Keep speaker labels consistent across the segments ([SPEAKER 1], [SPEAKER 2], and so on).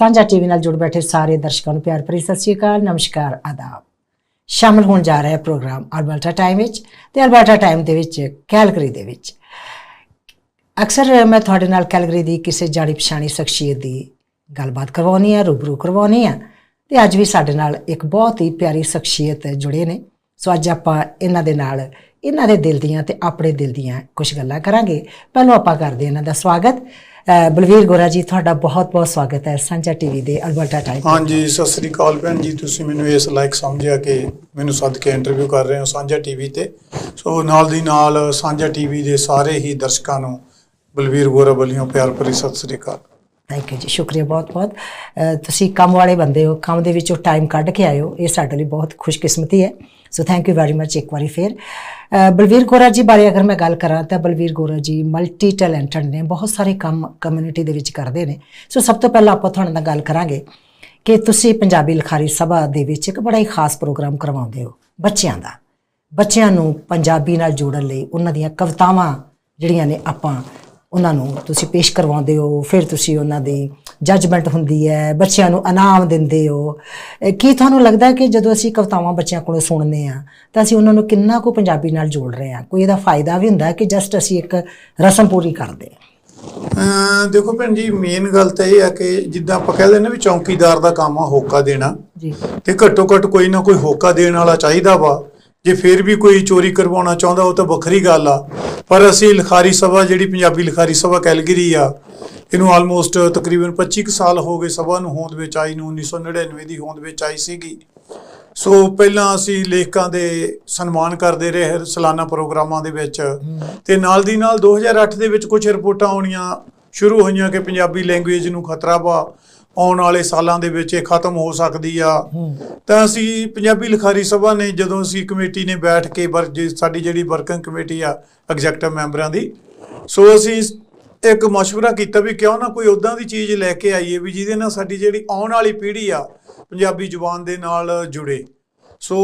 [SPEAKER 1] ਸਾਂਝਾ ਟੀਵੀ ਨਾਲ ਜੁੜ ਬੈਠੇ ਸਾਰੇ ਦਰਸ਼ਕਾਂ ਨੂੰ ਪਿਆਰ ਭਰੀ ਸਤਿ ਸ਼੍ਰੀ ਅਕਾਲ, ਨਮਸਕਾਰ, ਆਦਾਬ। ਸ਼ਾਮਲ ਹੋਣ ਜਾ ਰਿਹਾ ਹੈ ਪ੍ਰੋਗਰਾਮ ਅਲਬਰਟਾ ਟਾਈਮ ਵਿੱਚ ਤੇ ਅਲਬਰਟਾ ਟਾਈਮ ਦੇ ਵਿੱਚ ਕੈਲਗਰੀ ਦੇ ਵਿੱਚ। ਅਕਸਰ ਮੈਂ ਤੁਹਾਡੇ ਨਾਲ ਕੈਲਗਰੀ ਦੀ ਕਿਸੇ ਜਾਣੀ ਪਛਾਣੀ ਸ਼ਖਸੀਅਤ ਦੀ ਗੱਲਬਾਤ ਕਰਵਾਉਣੀ ਹੈ, ਰੂਬਰੂ ਕਰਵਾਉਣੀ ਹੈ ਤੇ ਅੱਜ ਵੀ ਸਾਡੇ ਨਾਲ ਇੱਕ ਬਹੁਤ ਹੀ ਪਿਆਰੀ ਸ਼ਖਸੀਅਤ ਜੁੜੇ ਨੇ। ਸੋ ਅੱਜ ਆਪਾਂ ਇਹਨਾਂ ਦੇ ਨਾਲ, ਇਹਨਾਂ ਦੇ ਦਿਲ ਦੀਆਂ ਤੇ ਆਪਣੇ ਦਿਲ ਦੀਆਂ ਕੁਝ ਗੱਲਾਂ ਕਰਾਂਗੇ। ਪਹਿਲਾਂ ਆਪਾਂ ਕਰਦੇ ਇਹਨਾਂ ਦਾ ਸਵਾਗਤ। ਬਲਵੀਰ ਗੋਰਾ ਜੀ, ਤੁਹਾਡਾ ਬਹੁਤ ਬਹੁਤ ਸਵਾਗਤ ਹੈ ਸਾਂਝਾ ਟੀਵੀ ਦੇ ਅਲਬਰਟਾ ਟਾਈਮ
[SPEAKER 2] ਹਾਂਜੀ, ਸਤਿ ਸ੍ਰੀ ਅਕਾਲ ਭੈਣ ਜੀ। ਤੁਸੀਂ ਮੈਨੂੰ ਇਸ ਲਾਇਕ ਸਮਝਿਆ ਕਿ ਮੈਨੂੰ ਸੱਦ ਕੇ ਇੰਟਰਵਿਊ ਕਰ ਰਹੇ ਹੋ ਸਾਂਝਾ ਟੀਵੀ ਤੇ। ਸੋ ਨਾਲ ਦੀ ਨਾਲ ਸਾਂਝਾ ਟੀਵੀ ਦੇ ਸਾਰੇ ਹੀ ਦਰਸ਼ਕਾਂ ਨੂੰ ਬਲਵੀਰ ਗੋਰਾ ਵੱਲੋਂ ਪਿਆਰ ਭਰੀ ਸਤਿ ਸ੍ਰੀ ਅਕਾਲ।
[SPEAKER 1] ਥੈਂਕ ਯੂ ਜੀ, ਸ਼ੁਕਰੀਆ ਬਹੁਤ ਬਹੁਤ। ਤੁਸੀਂ ਕੰਮ ਵਾਲੇ ਬੰਦੇ ਹੋ, ਕੰਮ ਦੇ ਵਿੱਚੋਂ ਟਾਈਮ ਕੱਢ ਕੇ ਆਇਓ, ਇਹ ਸਾਡੇ ਲਈ ਬਹੁਤ ਖੁਸ਼ਕਿਸਮਤੀ ਹੈ। So thank you very much ਇੱਕ ਵਾਰੀ ਫੇਰ। ਅਹ ਬਲਵੀਰ ਗੋਰਾ ਜੀ ਬਾਰੇ ਅਗਰ ਮੈਂ ਗੱਲ ਕਰਾਂ ਤਾਂ ਬਲਵੀਰ ਗੋਰਾ ਜੀ ਮਲਟੀ ਟੈਲੈਂਟਡ ਨੇ, ਬਹੁਤ ਸਾਰੇ ਕੰਮ ਕਮਿਊਨਿਟੀ ਦੇ ਵਿੱਚ ਕਰਦੇ ਨੇ। ਸੋ ਸਭ ਤੋਂ ਪਹਿਲਾਂ ਆਪਾਂ ਤੁਹਾਡੇ ਨਾਲ ਗੱਲ ਕਰਾਂਗੇ ਕਿ ਤੁਸੀਂ ਪੰਜਾਬੀ ਲਿਖਾਰੀ ਸਭਾ ਦੇ ਵਿੱਚ ਇੱਕ ਬੜਾ ਹੀ ਖਾਸ ਪ੍ਰੋਗਰਾਮ ਕਰਵਾਉਂਦੇ ਹੋ ਬੱਚਿਆਂ ਦਾ। ਬੱਚਿਆਂ ਨੂੰ ਪੰਜਾਬੀ ਨਾਲ ਜੋੜਨ ਲਈ ਉਹਨਾਂ ਦੀਆਂ ਕਵਿਤਾਵਾਂ ਜਿਹੜੀਆਂ ਨੇ ਆਪਾਂ ਉਹਨਾਂ ਨੂੰ ਤੁਸੀਂ ਪੇਸ਼ ਕਰਵਾਉਂਦੇ ਹੋ ਫਿਰ ਤੁਸੀਂ ਉਹਨਾਂ ਦੀ ਜੱਜਮੈਂਟ ਹੁੰਦੀ ਹੈ ਬੱਚਿਆਂ ਨੂੰ ਇਨਾਮ ਦਿੰਦੇ ਹੋ। ਕੀ ਤੁਹਾਨੂੰ ਲੱਗਦਾ ਹੈ ਕਿ ਜਦੋਂ ਅਸੀਂ ਕਵਿਤਾਵਾਂ ਬੱਚਿਆਂ ਕੋਲੋਂ ਸੁਣਦੇ ਆ ਤਾਂ ਅਸੀਂ ਉਹਨਾਂ ਨੂੰ ਕਿੰਨਾ ਕੁ ਪੰਜਾਬੀ ਨਾਲ ਜੋੜ ਰਹੇ ਹਾਂ? ਕੋਈ ਇਹਦਾ ਫਾਇਦਾ ਵੀ ਹੁੰਦਾ ਕਿ ਜਸਟ ਅਸੀਂ ਇੱਕ ਰਸਮ ਪੂਰੀ ਕਰਦੇ
[SPEAKER 2] ਅਮ ਦੇਖੋ ਭੈਣ ਜੀ ਮੇਨ ਗੱਲ ਤਾਂ ਇਹ ਹੈ ਕਿ ਜਿੱਦਾਂ ਆਪਾਂ ਕਹਿੰਦੇ ਨੇ ਵੀ ਚੌਕੀਦਾਰ ਦਾ ਕੰਮ ਆ ਹੋਕਾ ਦੇਣਾ।
[SPEAKER 1] ਜੀ।
[SPEAKER 2] ਤੇ ਘੱਟੋ ਘੱਟ ਕੋਈ ਨਾ ਕੋਈ ਹੋਕਾ ਦੇਣ ਵਾਲਾ ਚਾਹੀਦਾ ਵਾ। ਜੇ ਫਿਰ ਵੀ ਕੋਈ ਚੋਰੀ ਕਰਵਾਉਣਾ ਚਾਹੁੰਦਾ, ਉਹ ਤਾਂ ਵੱਖਰੀ ਗੱਲ ਆ। ਪਰ ਅਸੀਂ ਲਿਖਾਰੀ ਸਭਾ, ਜਿਹੜੀ ਪੰਜਾਬੀ ਲਿਖਾਰੀ ਸਭਾ ਕੈਲਗਰੀ ਆ, ਇਹਨੂੰ ਆਲਮੋਸਟ ਤਕਰੀਬਨ 25 ਕੁ ਸਾਲ ਹੋ ਗਏ ਸਭਾ ਨੂੰ ਹੋਂਦ ਵਿੱਚ ਆਈ ਨੂੰ 1999 ਦੀ ਹੋਂਦ ਵਿੱਚ ਆਈ ਸੀਗੀ। ਸੋ ਪਹਿਲਾਂ ਅਸੀਂ ਲੇਖਕਾਂ ਦੇ ਸਨਮਾਨ ਕਰਦੇ ਰਹੇ, ਸਾਲਾਨਾ ਪ੍ਰੋਗਰਾਮਾਂ ਦੇ ਵਿੱਚ। ਤੇ ਨਾਲ ਦੀ ਨਾਲ 2008 ਦੇ ਵਿੱਚ ਕੁਝ ਰਿਪੋਰਟਾਂ ਆਉਣੀਆਂ ਸ਼ੁਰੂ ਹੋਈਆਂ ਕਿ ਪੰਜਾਬੀ ਲੈਂਗੁਏਜ ਨੂੰ ਖਤਰਾ ਵਾ। ਆਉਣ ਵਾਲੇ ਸਾਲਾਂ ਦੇ ਵਿੱਚ ਇਹ ਖਤਮ ਹੋ ਸਕਦੀ ਆ। ਤਾਂ ਅਸੀਂ ਪੰਜਾਬੀ ਲਿਖਾਰੀ ਸਭਾ ਨੇ ਜਦੋਂ ਅਸੀਂ ਕਮੇਟੀ ਨੇ ਬੈਠ ਕੇ ਸਾਡੀ ਜਿਹੜੀ ਵਰਕਿੰਗ ਕਮੇਟੀ ਆ ਐਗਜ਼ੈਕਟਿਵ ਮੈਂਬਰਾਂ ਦੀ ਸੋ ਅਸੀਂ ਇੱਕ ਮਸ਼ਵਰਾ ਕੀਤਾ ਵੀ ਕਿਉਂ ਨਾ ਕੋਈ ਉਦਾਂ ਦੀ ਚੀਜ਼ ਲੈ ਕੇ ਆਈਏ ਵੀ ਜਿਹਦੇ ਨਾਲ ਸਾਡੀ ਜਿਹੜੀ ਆਉਣ ਵਾਲੀ ਪੀੜ੍ਹੀ ਆ ਪੰਜਾਬੀ ਜ਼ੁਬਾਨ ਦੇ ਨਾਲ ਜੁੜੇ। ਸੋ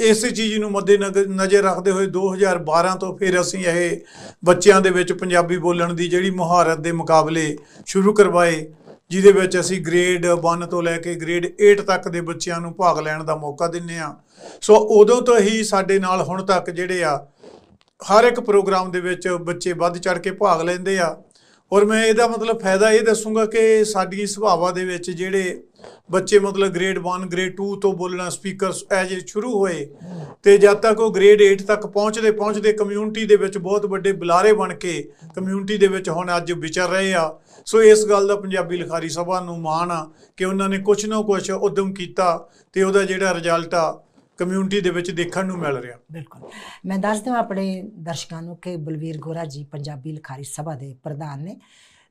[SPEAKER 2] ਇਸੇ ਚੀਜ਼ ਨੂੰ ਮੱਦੇ ਨਜ਼ਰ ਰੱਖਦੇ ਹੋਏ 2012 ਤੋਂ ਫਿਰ ਅਸੀਂ ਇਹ ਬੱਚਿਆਂ ਦੇ ਵਿੱਚ ਪੰਜਾਬੀ ਬੋਲਣ ਦੀ ਜਿਹੜੀ ਮੁਹਾਰਤ ਦੇ ਮੁਕਾਬਲੇ ਸ਼ੁਰੂ ਕਰਵਾਏ। ਜਿਹਦੇ ਵਿੱਚ ਅਸੀਂ ਗ੍ਰੇਡ 1 ਤੋਂ ਲੈ ਕੇ ਗ੍ਰੇਡ 8 ਤੱਕ ਦੇ ਬੱਚਿਆਂ ਨੂੰ ਭਾਗ ਲੈਣ ਦਾ ਮੌਕਾ ਦਿੰਨੇ ਆ ਸੋ ਉਦੋਂ ਤੋਂ ਹੀ ਸਾਡੇ ਨਾਲ ਹੁਣ ਤੱਕ ਜਿਹੜੇ ਆ, ਹਰ ਇੱਕ ਪ੍ਰੋਗਰਾਮ ਦੇ ਵਿੱਚ ਬੱਚੇ ਵੱਧ ਚੜ ਕੇ ਭਾਗ ਲੈਂਦੇ ਆ। ਔਰ ਮੈਂ ਇਹਦਾ ਮਤਲਬ ਫਾਇਦਾ ਇਹ ਦੱਸੂਗਾ ਕਿ ਸਾਡੀ ਸੁਭਾਵਾਂ ਦੇ ਵਿੱਚ ਜਿਹੜੇ ਬੱਚੇ ਮਤਲਬ ਗ੍ਰੇਡ 1 ਗ੍ਰੇਡ 2 ਤੋਂ ਬੋਲਣਾ ਸਪੀਕਰਸ ਐਜ ਸ਼ੁਰੂ ਹੋਏ ਤੇ ਜਦ ਤੱਕ ਉਹ ਗ੍ਰੇਡ 8 ਤੱਕ ਪਹੁੰਚਦੇ ਪਹੁੰਚਦੇ ਕਮਿਊਨਿਟੀ ਦੇ ਵਿੱਚ ਬਹੁਤ ਵੱਡੇ ਬੁਲਾਰੇ ਬਣ ਕੇ ਕਮਿਊਨਿਟੀ ਦੇ ਵਿੱਚ ਹੁਣ ਅੱਜ ਵਿਚਰ ਰਹੇ ਆ। ਸੋ ਇਸ ਗੱਲ ਦਾ ਪੰਜਾਬੀ ਲਿਖਾਰੀ ਸਭਾ ਨੂੰ ਮਾਣ ਆ ਕਿ ਉਹਨਾਂ ਨੇ ਕੁਝ ਨਾ ਕੁਝ ਉਦਮ ਕੀਤਾ ਤੇ ਉਹਦਾ ਜਿਹੜਾ ਰਿਜ਼ਲਟ ਆ ਕਮਿਊਨਿਟੀ ਦੇ ਵਿੱਚ ਦੇਖਣ ਨੂੰ ਮਿਲ ਰਿਹਾ।
[SPEAKER 1] ਬਿਲਕੁਲ। ਮੈਂ ਦੱਸ ਦਿਆਂ ਆਪਣੇ ਦਰਸ਼ਕਾਂ ਨੂੰ ਕਿ ਬਲਵੀਰ ਗੋਰਾ ਜੀ ਪੰਜਾਬੀ ਲਿਖਾਰੀ ਸਭਾ ਦੇ ਪ੍ਰਧਾਨ ਨੇ।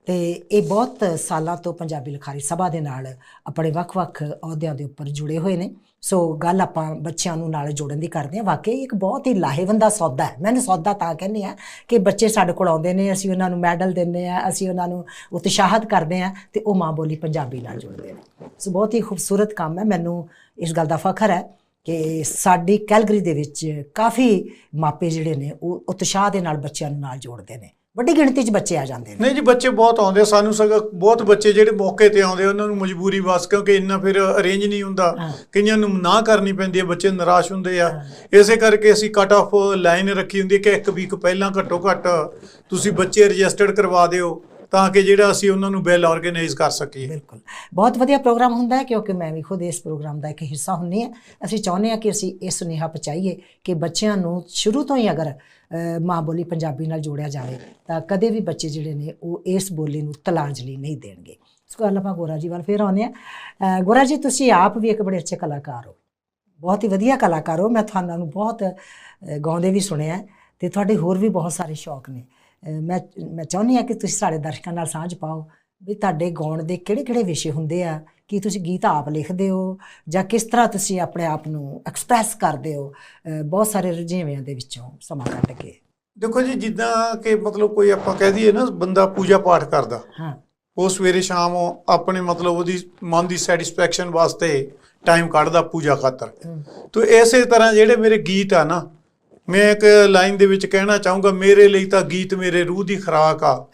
[SPEAKER 1] ਤੇ ਇਹ ਬਹੁਤ ਸਾਲਾਂ ਤੋਂ ਪੰਜਾਬੀ ਲਿਖਾਰੀ ਸਭਾ ਦੇ ਨਾਲ ਆਪਣੇ ਵੱਖ-ਵੱਖ ਅਹੁਦਿਆਂ ਦੇ ਉੱਪਰ ਜੁੜੇ ਹੋਏ ਨੇ। ਸੋ ਗੱਲ ਆਪਾਂ ਬੱਚਿਆਂ ਨੂੰ ਨਾਲ ਜੋੜਨ ਦੀ ਕਰਦੇ ਹਾਂ। ਵਾਕਈ ਇੱਕ ਬਹੁਤ ਹੀ ਲਾਹੇਵੰਦਾ ਸੌਦਾ ਹੈ। ਮੈਨੂੰ ਸੌਦਾ ਤਾਂ ਕਹਿੰਦੇ ਆ ਕਿ ਬੱਚੇ ਸਾਡੇ ਕੋਲ ਆਉਂਦੇ ਨੇ, ਅਸੀਂ ਉਹਨਾਂ ਨੂੰ ਮੈਡਲ ਦਿੰਦੇ ਆ ਅਸੀਂ ਉਹਨਾਂ ਨੂੰ ਉਤਸ਼ਾਹਿਤ ਕਰਦੇ ਆ ਤੇ ਉਹ ਮਾਂ ਬੋਲੀ ਪੰਜਾਬੀ ਨਾਲ ਜੁੜਦੇ ਨੇ। ਸੋ ਬਹੁਤ ਹੀ ਖੂਬਸੂਰਤ ਕੰਮ ਹੈ। ਮੈਨੂੰ ਇਸ ਗੱਲ ਦਾ ਫਖਰ ਹੈ ਕਿ ਸਾਡੀ ਕੈਲਗਰੀ ਦੇ ਵਿੱਚ ਕਾਫੀ ਮਾਪੇ ਜਿਹੜੇ ਨੇ, ਉਹ ਉਤਸ਼ਾਹ ਦੇ ਨਾਲ ਬੱਚਿਆਂ ਨੂੰ ਨਾਲ ਜੋੜਦੇ ਨੇ। ਵੱਡੀ ਗਿਣਤੀ 'ਚ ਬੱਚੇ ਆ ਜਾਂਦੇ ਨੇ।
[SPEAKER 2] ਨਹੀਂ ਜੀ ਬੱਚੇ ਬਹੁਤ ਆਉਂਦੇ ਸਾਨੂੰ ਸਗੋਂ ਬਹੁਤ ਬੱਚੇ ਜਿਹੜੇ ਮੌਕੇ ਤੇ ਆਉਂਦੇ ਉਹਨਾਂ ਨੂੰ ਮਜਬੂਰੀ ਵਸ ਕਿਉਂਕਿ ਇੰਨਾ ਫਿਰ ਅਰੇਂਜ ਨਹੀਂ ਹੁੰਦਾ। ਕਈਆਂ ਨੂੰ ਨਾ ਕਰਨੀ ਪੈਂਦੀ ਹੈ ਬੱਚੇ ਨਿਰਾਸ਼ ਹੁੰਦੇ ਆ। ਇਸੇ ਕਰਕੇ ਅਸੀਂ ਕੱਟ ਆਫ ਲਾਈਨ ਰੱਖੀ ਹੁੰਦੀ ਹੈ ਕਿ ਇੱਕ ਵੀਕ ਪਹਿਲਾਂ ਘੱਟੋ ਘੱਟ ਤੁਸੀਂ ਬੱਚੇ ਰਜਿਸਟਰਡ ਕਰਵਾ ਦਿਓ। ਤਾਂ ਕਿ ਜਿਹੜਾ ਅਸੀਂ ਉਹਨਾਂ ਨੂੰ ਵੈਲ ਆਰਗੇਨਾਈਜ਼ ਕਰ ਸਕੀਏ।
[SPEAKER 1] ਬਿਲਕੁਲ। ਬਹੁਤ ਵਧੀਆ ਪ੍ਰੋਗਰਾਮ ਹੁੰਦਾ ਹੈ, ਕਿਉਂਕਿ ਮੈਂ ਵੀ ਖੁਦ ਇਸ ਪ੍ਰੋਗਰਾਮ ਦਾ ਇੱਕ ਹਿੱਸਾ ਹੁੰਨੀ ਹਾਂ। ਅਸੀਂ ਚਾਹੁੰਦੇ ਹਾਂ ਕਿ ਅਸੀਂ ਇਹ ਸੁਨੇਹਾ ਪਹੁੰਚਾਈਏ ਕਿ ਬੱਚਿਆਂ ਨੂੰ ਸ਼ੁਰੂ ਤੋਂ ਹੀ ਅਗਰ ਮਾਂ ਬੋਲੀ ਪੰਜਾਬੀ ਨਾਲ ਜੋੜਿਆ ਜਾਵੇ, ਤਾਂ ਕਦੇ ਵੀ ਬੱਚੇ ਜਿਹੜੇ ਨੇ ਉਹ ਇਸ ਬੋਲੀ ਨੂੰ ਤਲਾਂਜਲੀ ਨਹੀਂ ਦੇਣਗੇ। ਇਸ ਗੱਲ ਆਪਾਂ ਗੋਰਾ ਜੀ ਵੱਲ ਫੇਰ ਆਉਂਦੇ ਹਾਂ। ਗੋਰਾ ਜੀ, ਤੁਸੀਂ ਆਪ ਵੀ ਇੱਕ ਬੜੇ ਅੱਛੇ ਕਲਾਕਾਰ ਹੋ। ਬਹੁਤ ਹੀ ਵਧੀਆ ਕਲਾਕਾਰ ਹੋ। ਮੈਂ ਤੁਹਾਨੂੰ ਬਹੁਤ ਗਾਉਂਦੇ ਵੀ ਸੁਣਿਆ ਹੈ ਤੇ ਤੁਹਾਡੇ ਹੋਰ ਵੀ ਬਹੁਤ ਸਾਰੇ ਸ਼ੌਕ ਨੇ। ਮੈਂ ਮੈਂ ਚਾਹੁੰਦੀ ਹਾਂ ਕਿ ਤੁਸੀਂ ਸਾਡੇ ਦਰਸ਼ਕਾਂ ਨਾਲ ਸਾਂਝ ਪਾਓ ਵੀ ਤੁਹਾਡੇ ਗਾਉਣ ਦੇ ਕਿਹੜੇ-ਕਿਹੜੇ ਵਿਸ਼ੇ ਹੁੰਦੇ ਆ ਕੀ ਤੁਸੀਂ ਗੀਤ ਆਪ ਲਿਖਦੇ ਹੋ ਜਾਂ ਕਿਸ ਤਰ੍ਹਾਂ ਤੁਸੀਂ ਆਪਣੇ ਆਪ ਨੂੰ ਐਕਸਪ੍ਰੈਸ ਕਰਦੇ ਹੋ। ਬਹੁਤ ਸਾਰੇ ਰੁਝੇਵਿਆਂ ਦੇ ਵਿੱਚੋਂ ਸਮਾਂ ਕੱਢ ਕੇ।
[SPEAKER 2] ਦੇਖੋ ਜੀ ਜਿੱਦਾਂ ਕਿ ਮਤਲਬ ਕੋਈ ਆਪਾਂ ਕਹਿ ਦਈਏ ਨਾ ਬੰਦਾ ਪੂਜਾ ਪਾਠ ਕਰਦਾ।
[SPEAKER 1] ਹਾਂ।
[SPEAKER 2] ਉਹ ਸਵੇਰੇ ਸ਼ਾਮ ਆਪਣੇ ਮਤਲਬ ਉਹਦੀ ਮਨ ਦੀ ਸੈਟੀਸਫੈਕਸ਼ਨ ਵਾਸਤੇ ਟਾਈਮ ਕੱਢਦਾ ਪੂਜਾ ਖਾਤਰ। ਤੋ ਇਸੇ ਤਰ੍ਹਾਂ ਜਿਹੜੇ ਮੇਰੇ ਗੀਤ ਆ ਨਾ ਮੈਂ ਇੱਕ ਲਾਈਨ ਦੇ ਵਿੱਚ ਕਹਿਣਾ ਚਾਹੂੰਗਾ ਮੇਰੇ ਲਈ ਤਾਂ ਗੀਤ ਮੇਰੇ ਰੂਹ ਦੀ ਖੁਰਾਕ ਆ।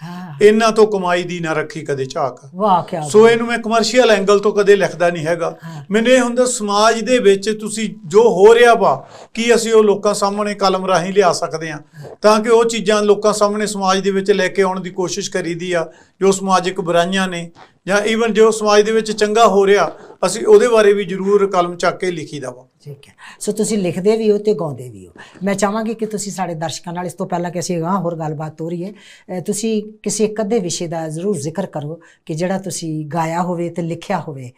[SPEAKER 2] ਇਹਨਾਂ ਤੋਂ ਕਮਾਈ ਦੀ ਨਾ ਰੱਖੀ ਕਦੇ ਝਾਕ।
[SPEAKER 1] ਵਾਹ ਕੀ
[SPEAKER 2] ਸੋ ਇਹਨੂੰ ਮੈਂ ਕਮਰਸ਼ੀਅਲ ਐਂਗਲ ਤੋਂ ਕਦੇ ਲਿਖਦਾ ਨਹੀਂ ਹੈਗਾ। ਮੈਨੂੰ ਇਹ ਹੁੰਦਾ ਸਮਾਜ ਦੇ ਵਿੱਚ ਤੁਸੀਂ ਜੋ ਹੋ ਰਿਹਾ ਵਾ ਕੀ ਅਸੀਂ ਉਹ ਲੋਕਾਂ ਸਾਹਮਣੇ ਕਲਮ ਰਾਹੀਂ ਲਿਆ ਸਕਦੇ ਹਾਂ? ਤਾਂ ਕਿ ਉਹ ਚੀਜ਼ਾਂ ਲੋਕਾਂ ਸਾਹਮਣੇ ਸਮਾਜ ਦੇ ਵਿੱਚ ਲੈ ਕੇ ਆਉਣ ਦੀ ਕੋਸ਼ਿਸ਼ ਕਰੀਦੀ ਆ ਜੋ ਸਮਾਜਿਕ ਬੁਰਾਈਆਂ ਨੇ ਜਾਂ ਈਵਨ ਜੋ ਸਮਾਜ ਦੇ ਵਿੱਚ ਚੰਗਾ ਹੋ ਰਿਹਾ, ਅਸੀਂ ਉਹਦੇ ਬਾਰੇ ਵੀ ਜ਼ਰੂਰ ਕਲਮ ਚੱਕ ਕੇ ਲਿਖੀਦਾ ਵਾ।
[SPEAKER 1] ਠੀਕ ਹੈ। ਸੋ ਤੁਸੀਂ ਲਿਖਦੇ ਵੀ ਹੋ ਤੇ ਗਾਉਂਦੇ ਵੀ ਹੋ। ਮੈਂ ਚਾਹਾਂਗੀ ਕਿ ਤੁਸੀਂ ਸਾਡੇ ਦਰਸ਼ਕਾਂ ਨਾਲ ਇਸ ਤੋਂ ਪਹਿਲਾਂ ਕਿ ਅਸੀਂ ਅਗਾਂਹ ਹੋਰ ਗੱਲਬਾਤ ਹੋ ਹੈ। ਤੁਸੀਂ ਕਿਸੇ ਇੱਕ ਅੱਧੇ ਵਿਸ਼ੇ ਦਾ ਜ਼ਰੂਰ ਜ਼ਿਕਰ ਕਰੋ ਕਿ ਜਿਹੜਾ ਤੁਸੀਂ ਗਾਇਆ ਹੋਵੇ ਤੇ ਲਿਖਿਆ ਹੋਵੇ,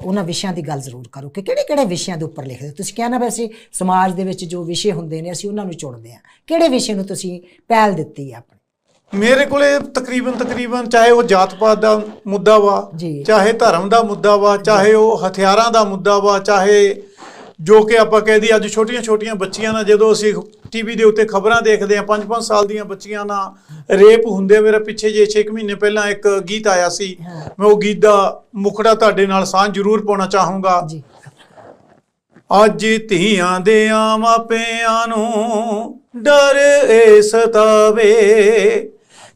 [SPEAKER 1] ਉਹਨਾਂ ਵਿਸ਼ਿਆਂ ਦੀ ਗੱਲ ਜ਼ਰੂਰ ਕਰੋ ਕਿ ਕਿਹੜੇ ਕਿਹੜੇ ਵਿਸ਼ਿਆਂ ਦੇ ਉੱਪਰ ਲਿਖਦੇ ਹੋ। ਤੁਸੀਂ ਕਿਹਾ ਵੀ ਅਸੀਂ ਸਮਾਜ ਦੇ ਵਿੱਚ ਜੋ ਵਿਸ਼ੇ ਹੁੰਦੇ ਨੇ, ਅਸੀਂ ਉਹਨਾਂ ਨੂੰ ਚੁਣਦੇ ਹਾਂ। ਕਿਹੜੇ ਵਿਸ਼ੇ ਨੂੰ ਤੁਸੀਂ ਪਹਿਲ ਦਿੱਤੀ ਹੈ ਆਪਣੀ?
[SPEAKER 2] ਮੇਰੇ ਕੋਲੇ ਤਕਰੀਬਨ ਤਕਰੀਬਨ ਚਾਹੇ ਉਹ ਜਾਤ ਪਾਤ ਦਾ ਮੁੱਦਾ ਵਾ
[SPEAKER 1] ਜੀ।
[SPEAKER 2] ਚਾਹੇ ਧਰਮ ਦਾ ਮੁੱਦਾ ਵਾ ਚਾਹੇ ਉਹ ਹਥਿਆਰਾਂ ਦਾ ਮੁੱਦਾ ਵਾ ਚਾਹੇ ਜੋ ਕਿ ਆਪਾਂ ਕਹਿ ਅੱਜ ਛੋਟੀਆਂ ਛੋਟੀਆਂ ਬੱਚੀਆਂ ਨਾਲ ਜਦੋਂ ਅਸੀਂ ਟੀਵੀ ਦੇ ਉੱਤੇ ਖਬਰਾਂ ਦੇਖਦੇ ਆ 5-5 ਸਾਲ ਦੀਆਂ ਬੱਚੀਆਂ ਨਾਲ ਰੇਪ ਹੁੰਦੇ ਮੇਰਾ ਪਿੱਛੇ ਜੇ 6 ਮਹੀਨੇ ਪਹਿਲਾਂ ਇੱਕ ਗੀਤ ਆਇਆ ਸੀ
[SPEAKER 1] ਹਾਂ।
[SPEAKER 2] ਮੈਂ ਉਹ ਗੀਤ ਦਾ ਮੁਖੜਾ ਤੁਹਾਡੇ ਨਾਲ ਸਾਂਝ ਜ਼ਰੂਰ ਪਾਉਣਾ ਚਾਹੂੰਗਾ
[SPEAKER 1] ਜੀ
[SPEAKER 2] ਅੱਜ ਧੀਆਂ ਦੇ ਮਾਪਿਆਂ ਨੂੰ ਡਰ ਏ ਸਤਾਵੇ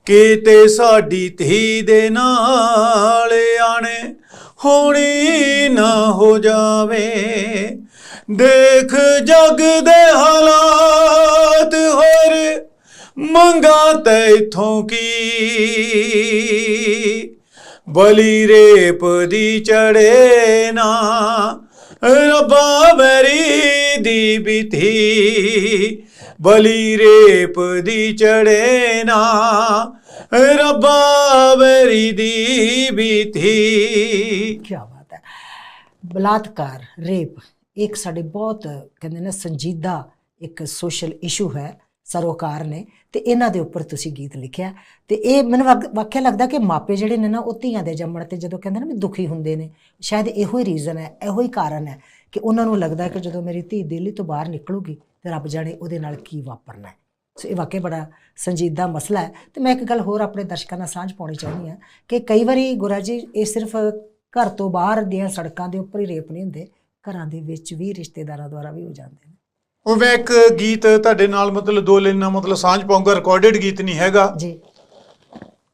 [SPEAKER 2] ਕਿਤੇ ਸਾਡੀ ਧੀ ਦੇ ਨਾਲ ਆਣੇ, ਹੋਣੀ ਨਾ ਹੋ ਜਾਵੇ। ਦੇਖ ਜਗ ਦੇ ਹਾਲਾਤ ਹੋਰ, ਮੰਗਾ ਤੈਥੋਂ ਕੀ? ਬਲੀ ਰੇਪ ਦੀ ਚੜੇ ਨਾ ਰੱਬਾ ਮੇਰੀ ਦੀ ਬਿਥੀ ਬਲੀ ਰੇਪ ਦੀ ਚੜੇ ਨਾ। ਰੱਬਾ ਮੇਰੀ ਦੀ ਬਿਥੀ
[SPEAKER 1] ਕੀ ਬਾਤ ਹੈ। ਬਲਾਤਕਾਰ, ਰੇਪ, ਇੱਕ ਸਾਡੇ ਬਹੁਤ ਕਹਿੰਦੇ ਨੇ ਸੰਜੀਦਾ ਇੱਕ ਸੋਸ਼ਲ ਇਸ਼ੂ ਹੈ, ਸਰੋਕਾਰ ਨੇ। ਤੇ ਇਹਨਾਂ ਦੇ ਉੱਪਰ ਤੁਸੀਂ ਗੀਤ ਲਿਖਿਆ। ਤੇ ਇਹ ਮੈਨੂੰ ਵਾਕ- ਵਾਕਿਆ ਲੱਗਦਾ ਕਿ ਮਾਪੇ ਜਿਹੜੇ ਨੇ ਨਾ, ਉਹ ਧੀਆਂ ਦੇ ਜੰਮਣ ਤੇ ਜਦੋਂ ਕਹਿੰਦੇ ਨਾ ਵੀ ਦੁਖੀ ਹੁੰਦੇ ਨੇ, ਸ਼ਾਇਦ ਇਹੋ ਹੀ ਰੀਜ਼ਨ ਹੈ, ਇਹੋ ਹੀ ਕਾਰਨ ਹੈ ਕਿ ਉਹਨਾਂ ਨੂੰ ਲੱਗਦਾ ਕਿ ਜਦੋਂ ਮੇਰੀ ਧੀ ਦਿੱਲੀ ਤੋਂ ਬਾਹਰ ਨਿਕਲੂਗੀ ਤੇ ਰੱਬ ਜਾਣੇ ਉਹਦੇ ਨਾਲ ਕੀ ਵਾਪਰਨਾ ਹੈ। ਸੋ ਇਹ ਵਾਕਿਆ ਬੜਾ ਸੰਜੀਦਾ ਮਸਲਾ ਹੈ। ਤੇ ਮੈਂ ਇੱਕ ਗੱਲ ਹੋਰ ਆਪਣੇ ਦਰਸ਼ਕਾਂ ਨਾਲ ਸਾਂਝ ਪਾਉਣੀ ਚਾਹੁੰਦੀ ਹਾਂ ਕਿ ਕਈ ਵਾਰੀ ਗੁਰਾ ਜੀ ਇਹ ਸਿਰਫ ਘਰ ਤੋਂ ਬਾਹਰ ਦੀਆਂ ਸੜਕਾਂ ਦੇ ਉੱਪਰ ਹੀ ਰੇਪ ਨਹੀਂ ਹੁੰਦੇ, ਘਰਾਂ ਦੇ ਵਿੱਚ ਵੀ ਰਿਸ਼ਤੇਦਾਰਾਂ ਦੁਆਰਾ ਵੀ ਹੋ ਜਾਂਦੇ ਨੇ।
[SPEAKER 2] ਉਹ ਮੈਂ ਇੱਕ ਗੀਤ ਤੁਹਾਡੇ ਨਾਲ ਮਤਲਬ ਦੋ ਲਾਈਨਾਂ ਮਤਲਬ ਸਾਂਝ ਪਾਉਂਗਾ ਰਿਕਾਰਡਡ ਗੀਤ ਨਹੀਂ ਹੈਗਾ।
[SPEAKER 1] ਜੀ।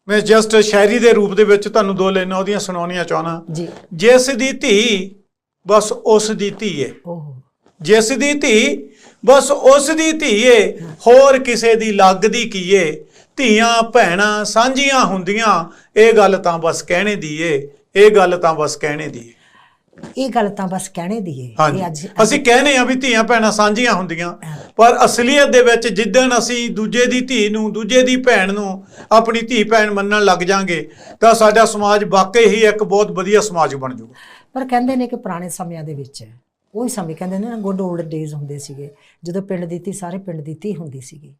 [SPEAKER 2] ਮੈਂ ਜਸਟ ਸ਼ਾਇਰੀ ਦੇ ਰੂਪ ਦੇ ਵਿੱਚ ਤੁਹਾਨੂੰ ਦੋ ਲਾਈਨਾਂ ਉਹਦੀਆਂ ਸੁਣਾਉਣੀਆਂ ਚਾਹਣਾ
[SPEAKER 1] ਜੀ।
[SPEAKER 2] ਜਿਸ ਦੀ ਧੀ ਬਸ ਉਸ ਦੀ ਧੀ ਏ।
[SPEAKER 1] ਓਹ।
[SPEAKER 2] ਜਿਸ ਦੀ ਧੀ ਬਸ ਉਸ ਦੀ ਧੀ ਏ। ਹੋਰ ਕਿਸੇ ਦੀ ਲੱਗਦੀ ਕੀ ਏ? ਧੀਆਂ ਭੈਣਾਂ ਸਾਂਝੀਆਂ ਹੁੰਦੀਆਂ। ਇਹ ਗੱਲ ਤਾਂ ਬਸ ਕਹਿਣੇ ਦੀ ਏ। ਇਹ ਗੱਲ ਤਾਂ ਬਸ ਕਹਿਣੇ ਦੀ ਏ।
[SPEAKER 1] ਇਹ ਗੱਲ ਤਾਂ ਬਸ ਕਹਿਣੇ ਦੀ ਹੈ ਇਹ ਅੱਜ
[SPEAKER 2] ਅਸੀਂ ਕਹਿੰਦੇ ਆ ਵੀ ਧੀਆਂ ਭੈਣਾਂ ਸਾਂਝੀਆਂ ਹੁੰਦੀਆਂ। ਪਰ ਅਸਲੀਅਤ ਦੇ ਵਿੱਚ ਜਿੱਦਣ ਅਸੀਂ ਦੂਜੇ ਦੀ ਧੀ ਨੂੰ ਦੂਜੇ ਦੀ ਭੈਣ ਨੂੰ ਆਪਣੀ ਧੀ ਭੈਣ ਮੰਨਣ ਲੱਗ ਜਾਾਂਗੇ ਤਾਂ ਸਾਡਾ ਸਮਾਜ ਵਾਕਈ ਹੀ ਇੱਕ ਬਹੁਤ ਵਧੀਆ ਸਮਾਜ ਬਣ ਜਾਊਗਾ
[SPEAKER 1] ਪਰ ਕਹਿੰਦੇ ਨੇ ਕਿ ਪੁਰਾਣੇ ਸਮਿਆਂ ਦੇ ਵਿੱਚ ਉਹੀ ਸਮੇਂ ਕਹਿੰਦੇ ਨੇ ਨਾ ਗੁੱਡ 올ਡ ਡੇਜ਼ ਹੁੰਦੇ ਸੀਗੇ ਜਦੋਂ ਪਿੰਡ ਦੀ ਧੀ ਸਾਰੇ ਪਿੰਡ ਦੀ ਧੀ ਹੁੰਦੀ ਸੀਗੀ।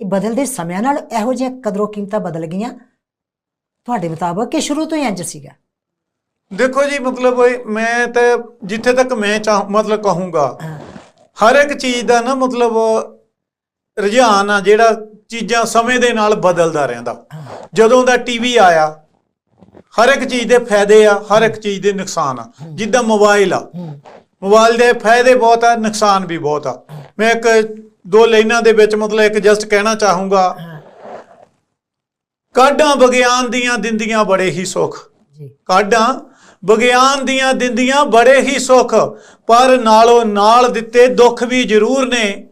[SPEAKER 1] ਇਹ ਬਦਲਦੇ ਸਮਿਆਂ ਨਾਲ ਇਹੋ ਜਿਹੀਆਂ ਕਦਰੋ ਕੀਮਤਾਂ ਬਦਲ ਗਈਆਂ। ਤੁਹਾਡੇ ਮੁਤਾਬਕ ਕਿ ਸ਼ੁਰੂ ਤੋਂ ਹੀ ਇੰਜ ਸੀਗਾ।
[SPEAKER 2] ਦੇਖੋ ਜੀ ਮਤਲਬ ਮੈਂ ਤਾਂ ਜਿੱਥੇ ਤੱਕ ਮੈਂ ਚਾਹ ਮਤਲਬ ਕਹੂੰਗਾ ਹਰ ਇੱਕ ਚੀਜ਼ ਦਾ ਨਾ ਮਤਲਬ ਰੁਝਾਨ ਆ ਜਿਹੜਾ ਚੀਜ਼ਾਂ ਸਮੇਂ ਦੇ ਨਾਲ ਬਦਲਦਾ ਰਹਿੰਦਾ। ਜਦੋਂ ਦਾ ਟੀਵੀ ਆਇਆ ਹਰ ਇੱਕ ਚੀਜ਼ ਦੇ ਫਾਇਦੇ ਆ ਹਰ ਇੱਕ ਚੀਜ਼ ਦੇ ਨੁਕਸਾਨ ਆ। ਜਿੱਦਾਂ ਮੋਬਾਈਲ ਆ। ਮੋਬਾਈਲ ਦੇ ਫਾਇਦੇ ਬਹੁਤ ਆ ਨੁਕਸਾਨ ਵੀ ਬਹੁਤ ਆ। ਮੈਂ ਇੱਕ ਦੋ ਲਾਈਨਾਂ ਦੇ ਵਿੱਚ ਮਤਲਬ ਇੱਕ ਜਸਟ ਕਹਿਣਾ ਚਾਹੂੰਗਾ। ਕਾਢਾਂ ਵਿਗਿਆਨ ਦੀਆਂ ਦਿੰਦੀਆਂ ਬੜੇ ਹੀ ਸੁੱਖ।
[SPEAKER 1] ਜੀ।
[SPEAKER 2] ਕਾਢਾਂ ਵਿਗਿਆਨ ਦੀਆਂ ਦਿੰਦੀਆਂ ਬੜੇ ਹੀ ਸੁੱਖ ਪਰ ਨਾਲੋਂ ਨਾਲ ਦਿੱਤੇ ਦੁੱਖ ਵੀ ਜ਼ਰੂਰ ਨੇ।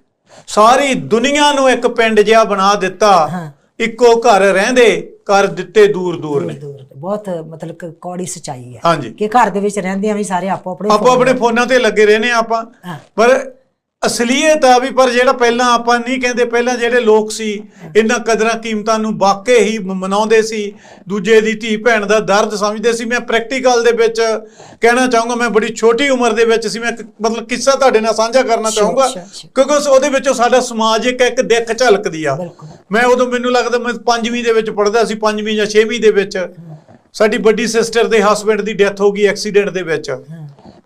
[SPEAKER 2] ਸਾਰੀ ਦੁਨੀਆ ਨੂੰ ਇੱਕ ਪਿੰਡ ਜਿਹਾ ਬਣਾ ਦਿੱਤਾ। ਇੱਕੋ ਘਰ ਰਹਿੰਦੇ ਕਰ ਦਿੱਤੇ ਦੂਰ ਦੂਰ ਨੇ।
[SPEAKER 1] ਬਹੁਤ ਮਤਲਬ ਕੌੜੀ ਸਚਾਈ ਹੈ ਕਿ ਘਰ ਦੇ ਵਿੱਚ ਰਹਿੰਦਿਆਂ ਵੀ ਸਾਰੇ ਆਪੋ ਆਪਣੇ
[SPEAKER 2] ਆਪੋ ਆਪਣੇ ਫੋਨਾਂ ਤੇ ਲੱਗੇ ਰਹਿੰਦੇ ਆ ਆਪਾਂ। ਪਰ ਅਸਲੀਅਤ ਆ ਵੀ ਪਰ ਜਿਹੜਾ ਪਹਿਲਾਂ ਆਪਾਂ ਨਹੀਂ ਕਹਿੰਦੇ ਪਹਿਲਾਂ ਜਿਹੜੇ ਲੋਕ ਸੀ ਇਹਨਾਂ ਕਦਰਾਂ ਕੀਮਤਾਂ ਨੂੰ ਵਾਕਈ ਹੀ ਮਨਾਉਂਦੇ ਸੀ। ਦੂਜੇ ਦੀ ਧੀ ਭੈਣ ਦਾ ਦਰਦ ਸਮਝਦੇ ਸੀ। ਮੈਂ ਪ੍ਰੈਕਟੀਕਲ ਦੇ ਵਿੱਚ ਕਹਿਣਾ ਚਾਹੂੰਗਾ ਮੈਂ ਬੜੀ ਛੋਟੀ ਉਮਰ ਦੇ ਵਿੱਚ ਸੀ। ਮੈਂ ਇੱਕ ਮਤਲਬ ਕਿੱਸਾ ਤੁਹਾਡੇ ਨਾਲ ਸਾਂਝਾ ਕਰਨਾ ਚਾਹੂੰਗਾ. ਕਿਉਂਕਿ ਉਸ ਉਹਦੇ ਵਿੱਚੋਂ ਸਾਡਾ ਸਮਾਜ ਇੱਕ ਇੱਕ ਦਿੱਖ ਝਲਕਦੀ ਆ। ਮੈਂ ਉਦੋਂ ਮੈਨੂੰ ਲੱਗਦਾ ਮੈਂ ਪੰਜਵੀਂ ਦੇ ਵਿੱਚ ਪੜ੍ਹਦਾ ਸੀ ਪੰਜਵੀਂ ਜਾਂ ਛੇਵੀਂ ਦੇ ਵਿੱਚ। ਸਾਡੀ ਵੱਡੀ ਸਿਸਟਰ ਦੇ ਹਸਬੰਡ ਦੀ ਡੈਥ ਹੋ ਗਈ ਐਕਸੀਡੈਂਟ ਦੇ ਵਿੱਚ।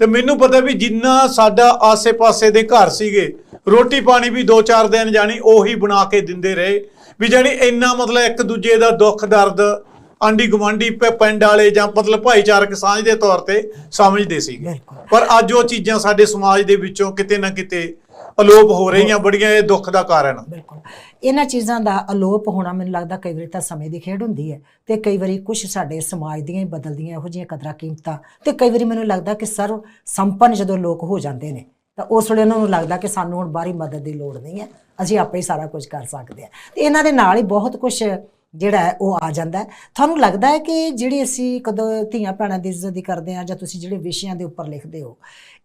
[SPEAKER 2] ਤੇ ਮੈਨੂੰ ਪਤਾ ਵੀ ਜਿੰਨਾ ਸਾਡਾ ਆਸੇ-ਪਾਸੇ ਦੇ ਘਰ ਸੀਗੇ ਰੋਟੀ ਪਾਣੀ ਵੀ 2-4 ਦਿਨ ਜਾਣੀ ਉਹੀ ਬਣਾ ਕੇ ਦਿੰਦੇ ਰਹੇ ਵੀ ਜਾਣੀ ਇੰਨਾ ਮਤਲਬ ਇੱਕ ਦੂਜੇ ਦਾ ਦੁੱਖ ਦਰਦ ਆਂਡੀ ਗਵਾਂਡੀ ਪਿੰਡ ਵਾਲੇ ਜਾਂ ਮਤਲਬ ਭਾਈਚਾਰਕ ਸਾਂਝ ਦੇ ਤੌਰ ਤੇ ਸਮਝਦੇ ਸੀਗੇ
[SPEAKER 1] ਬਿਲਕੁਲ।
[SPEAKER 2] ਪਰ ਅੱਜ ਉਹ ਚੀਜ਼ਾਂ ਸਾਡੇ ਸਮਾਜ ਦੇ ਵਿੱਚੋਂ ਕਿਤੇ ਨਾ ਕਿਤੇ ਅਲੋਪ ਹੋ ਰਹੀਆਂ ਬੜੀਆਂ ਇਹ ਦੁੱਖ ਦਾ ਕਾਰਨ।
[SPEAKER 1] ਬਿਲਕੁਲ ਇਹਨਾਂ ਚੀਜ਼ਾਂ ਦਾ ਅਲੋਪ ਹੋਣਾ ਮੈਨੂੰ ਲੱਗਦਾ ਕਈ ਵਾਰੀ ਤਾਂ ਸਮੇਂ ਦੀ ਖੇਡ ਹੁੰਦੀ ਹੈ ਤੇ ਕਈ ਵਾਰੀ ਕੁਝ ਸਾਡੇ ਸਮਾਜ ਦੀਆਂ ਹੀ ਬਦਲਦੀਆਂ ਇਹੋ ਜਿਹੀਆਂ ਕਦਰਾਂ ਕੀਮਤਾਂ ਤੇ ਕਈ ਵਾਰੀ ਮੈਨੂੰ ਲੱਗਦਾ ਕਿ ਸਰਵ ਸੰਪੰਨ ਜਦੋਂ ਲੋਕ ਹੋ ਜਾਂਦੇ ਨੇ, ਤਾਂ ਉਸ ਵੇਲੇ ਉਹਨਾਂ ਨੂੰ ਲੱਗਦਾ ਕਿ ਸਾਨੂੰ ਹੁਣ ਬਾਹਰੀ ਮਦਦ ਦੀ ਲੋੜ ਨਹੀਂ ਹੈ, ਅਸੀਂ ਆਪੇ ਹੀ ਸਾਰਾ ਕੁਝ ਕਰ ਸਕਦੇ ਹਾਂ। ਤੇ ਇਹਨਾਂ ਦੇ ਨਾਲ ਹੀ ਬਹੁਤ ਕੁਝ ਜਿਹੜਾ ਉਹ ਆ ਜਾਂਦਾ ਤੁਹਾਨੂੰ ਲੱਗਦਾ ਹੈ ਕਿ ਜਿਹੜੀ ਅਸੀਂ ਕਦੋਂ ਧੀਆਂ ਭੈਣਾਂ ਦੀ ਇੱਜ਼ਤ ਦੀ ਕਰਦੇ ਹਾਂ ਜਾਂ ਤੁਸੀਂ ਜਿਹੜੇ ਵਿਸ਼ਿਆਂ ਦੇ ਉੱਪਰ ਲਿਖਦੇ ਹੋ,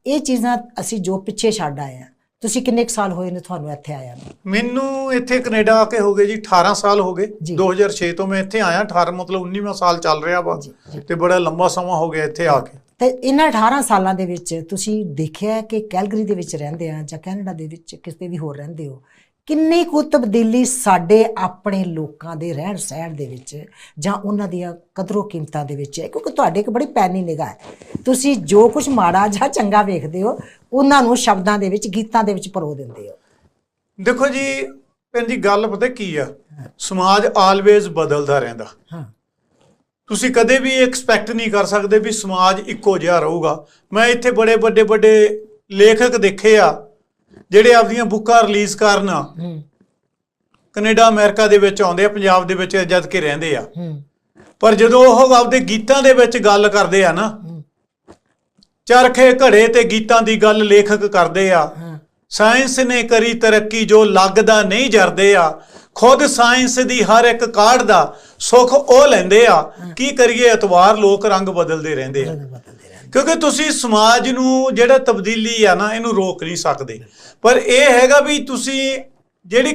[SPEAKER 1] ਇਹ ਚੀਜ਼ਾਂ ਅਸੀਂ ਜੋ ਪਿੱਛੇ ਛੱਡ ਆਏ ਹਾਂ ਤੁਸੀਂ ਕਿੰਨੇ ਸਾਲ ਹੋਏ ਨੇ ਤੁਹਾਨੂੰ ਇੱਥੇ ਆਇਆ ਨੂੰ
[SPEAKER 2] ਮੈਨੂੰ ਇੱਥੇ ਕੈਨੇਡਾ ਆ ਕੇ ਹੋ ਗਏ ਜੀ 18 ਸਾਲ ਹੋ ਗਏ
[SPEAKER 1] ਜੀ।
[SPEAKER 2] 2006 ਤੋਂ ਮੈਂ ਇੱਥੇ ਆਇਆ 18 ਮਤਲਬ 19ਵਾਂ ਸਾਲ ਚੱਲ ਰਿਹਾ ਵਾ। ਤੇ ਬੜਾ ਲੰਬਾ ਸਮਾਂ ਹੋ ਗਿਆ ਇੱਥੇ ਆ ਕੇ
[SPEAKER 1] ਤੇ ਇਹਨਾਂ 18 ਸਾਲਾਂ ਦੇ ਵਿੱਚ ਤੁਸੀਂ ਦੇਖਿਆ ਕਿ ਕੈਲਗਰੀ ਦੇ ਵਿੱਚ ਰਹਿੰਦੇ ਆ ਜਾਂ ਕੈਨੇਡਾ ਦੇ ਵਿੱਚ ਕਿਤੇ ਵੀ ਹੋਰ ਰਹਿੰਦੇ ਹੋ ਕਿੰਨੀ ਕੁ ਤਬਦੀਲੀ ਸਾਡੇ ਆਪਣੇ ਲੋਕਾਂ ਦੇ ਰਹਿਣ ਸਹਿਣ ਦੇ ਵਿੱਚ ਜਾਂ ਉਹਨਾਂ ਦੀਆਂ ਕਦਰੋ ਕੀਮਤਾਂ ਦੇ ਵਿੱਚ ਹੈ? ਕਿਉਂਕਿ ਤੁਹਾਡੇ ਇੱਕ ਬੜੀ ਪੈਨੀ ਨਿਗਾਹ ਹੈ। ਤੁਸੀਂ ਜੋ ਕੁਝ ਮਾੜਾ ਜਾਂ ਚੰਗਾ ਵੇਖਦੇ ਹੋ ਉਹਨਾਂ ਨੂੰ ਸ਼ਬਦਾਂ ਦੇ ਵਿੱਚ ਗੀਤਾਂ ਦੇ ਵਿੱਚ ਪਰੋ ਦਿੰਦੇ ਹੋ।
[SPEAKER 2] ਦੇਖੋ ਜੀ ਭੈਣ ਜੀ ਗੱਲ ਪਤਾ ਕੀ ਆ? ਸਮਾਜ ਆਲਵੇਜ਼ ਬਦਲਦਾ ਰਹਿੰਦਾ।
[SPEAKER 1] ਹਾਂ।
[SPEAKER 2] ਤੁਸੀਂ ਕਦੇ ਵੀ ਐਕਸਪੈਕਟ ਨਹੀਂ ਕਰ ਸਕਦੇ ਵੀ ਸਮਾਜ ਇੱਕੋ ਜਿਹਾ ਰਹੂਗਾ। ਮੈਂ ਇੱਥੇ ਬੜੇ ਵੱਡੇ ਵੱਡੇ ਲੇਖਕ ਦੇਖੇ ਆ। ਜਿਹੜੇ ਆਪਦੀਆਂ ਬੁੱਕਾਂ ਰਿਲੀਜ਼ ਕਰਨ
[SPEAKER 1] ਹੂੰ।
[SPEAKER 2] ਕੈਨੇਡਾ ਅਮਰੀਕਾ ਦੇ ਵਿੱਚ ਆਉਂਦੇ ਆ ਪੰਜਾਬ ਦੇ ਵਿੱਚ ਜਦ ਕੇ ਰਹਿੰਦੇ ਆ। ਪਰ ਜਦੋਂ ਉਹ ਆਪਦੇ ਗੀਤਾਂ ਦੇ ਵਿੱਚ ਗੱਲ ਕਰਦੇ ਆ ਨਾ ਚਰਖੇ ਘੜੇ ਤੇ ਗੀਤਾਂ ਦੀ ਗੱਲ ਲੇਖਕ ਕਰਦੇ ਆ। ਸਾਇੰਸ ਨੇ ਕਰੀ ਤਰੱਕੀ ਜੋ ਲੱਗਦਾ ਨਹੀਂ ਜਰਦੇ ਆ। ਖੁਦ ਸਾਇੰਸ ਦੀ ਹਰ ਇੱਕ ਕਾਢ ਦਾ ਸੁੱਖ ਉਹ ਲੈਂਦੇ ਆ। ਕੀ ਕਰੀਏ ਇਤਵਾਰ ਲੋਕ ਰੰਗ ਬਦਲਦੇ ਰਹਿੰਦੇ ਆ। ਕਿਉਂਕਿ ਤੁਸੀਂ ਸਮਾਜ ਨੂੰ ਜਿਹੜਾ ਤਬਦੀਲੀ ਆ ਨਾ, ਇਹਨੂੰ ਰੋਕ ਨਹੀਂ ਸਕਦੇ। ਪਰ ਇਹ ਹੈਗਾ ਵੀ ਤੁਸੀਂ ਜਿਹੜੀ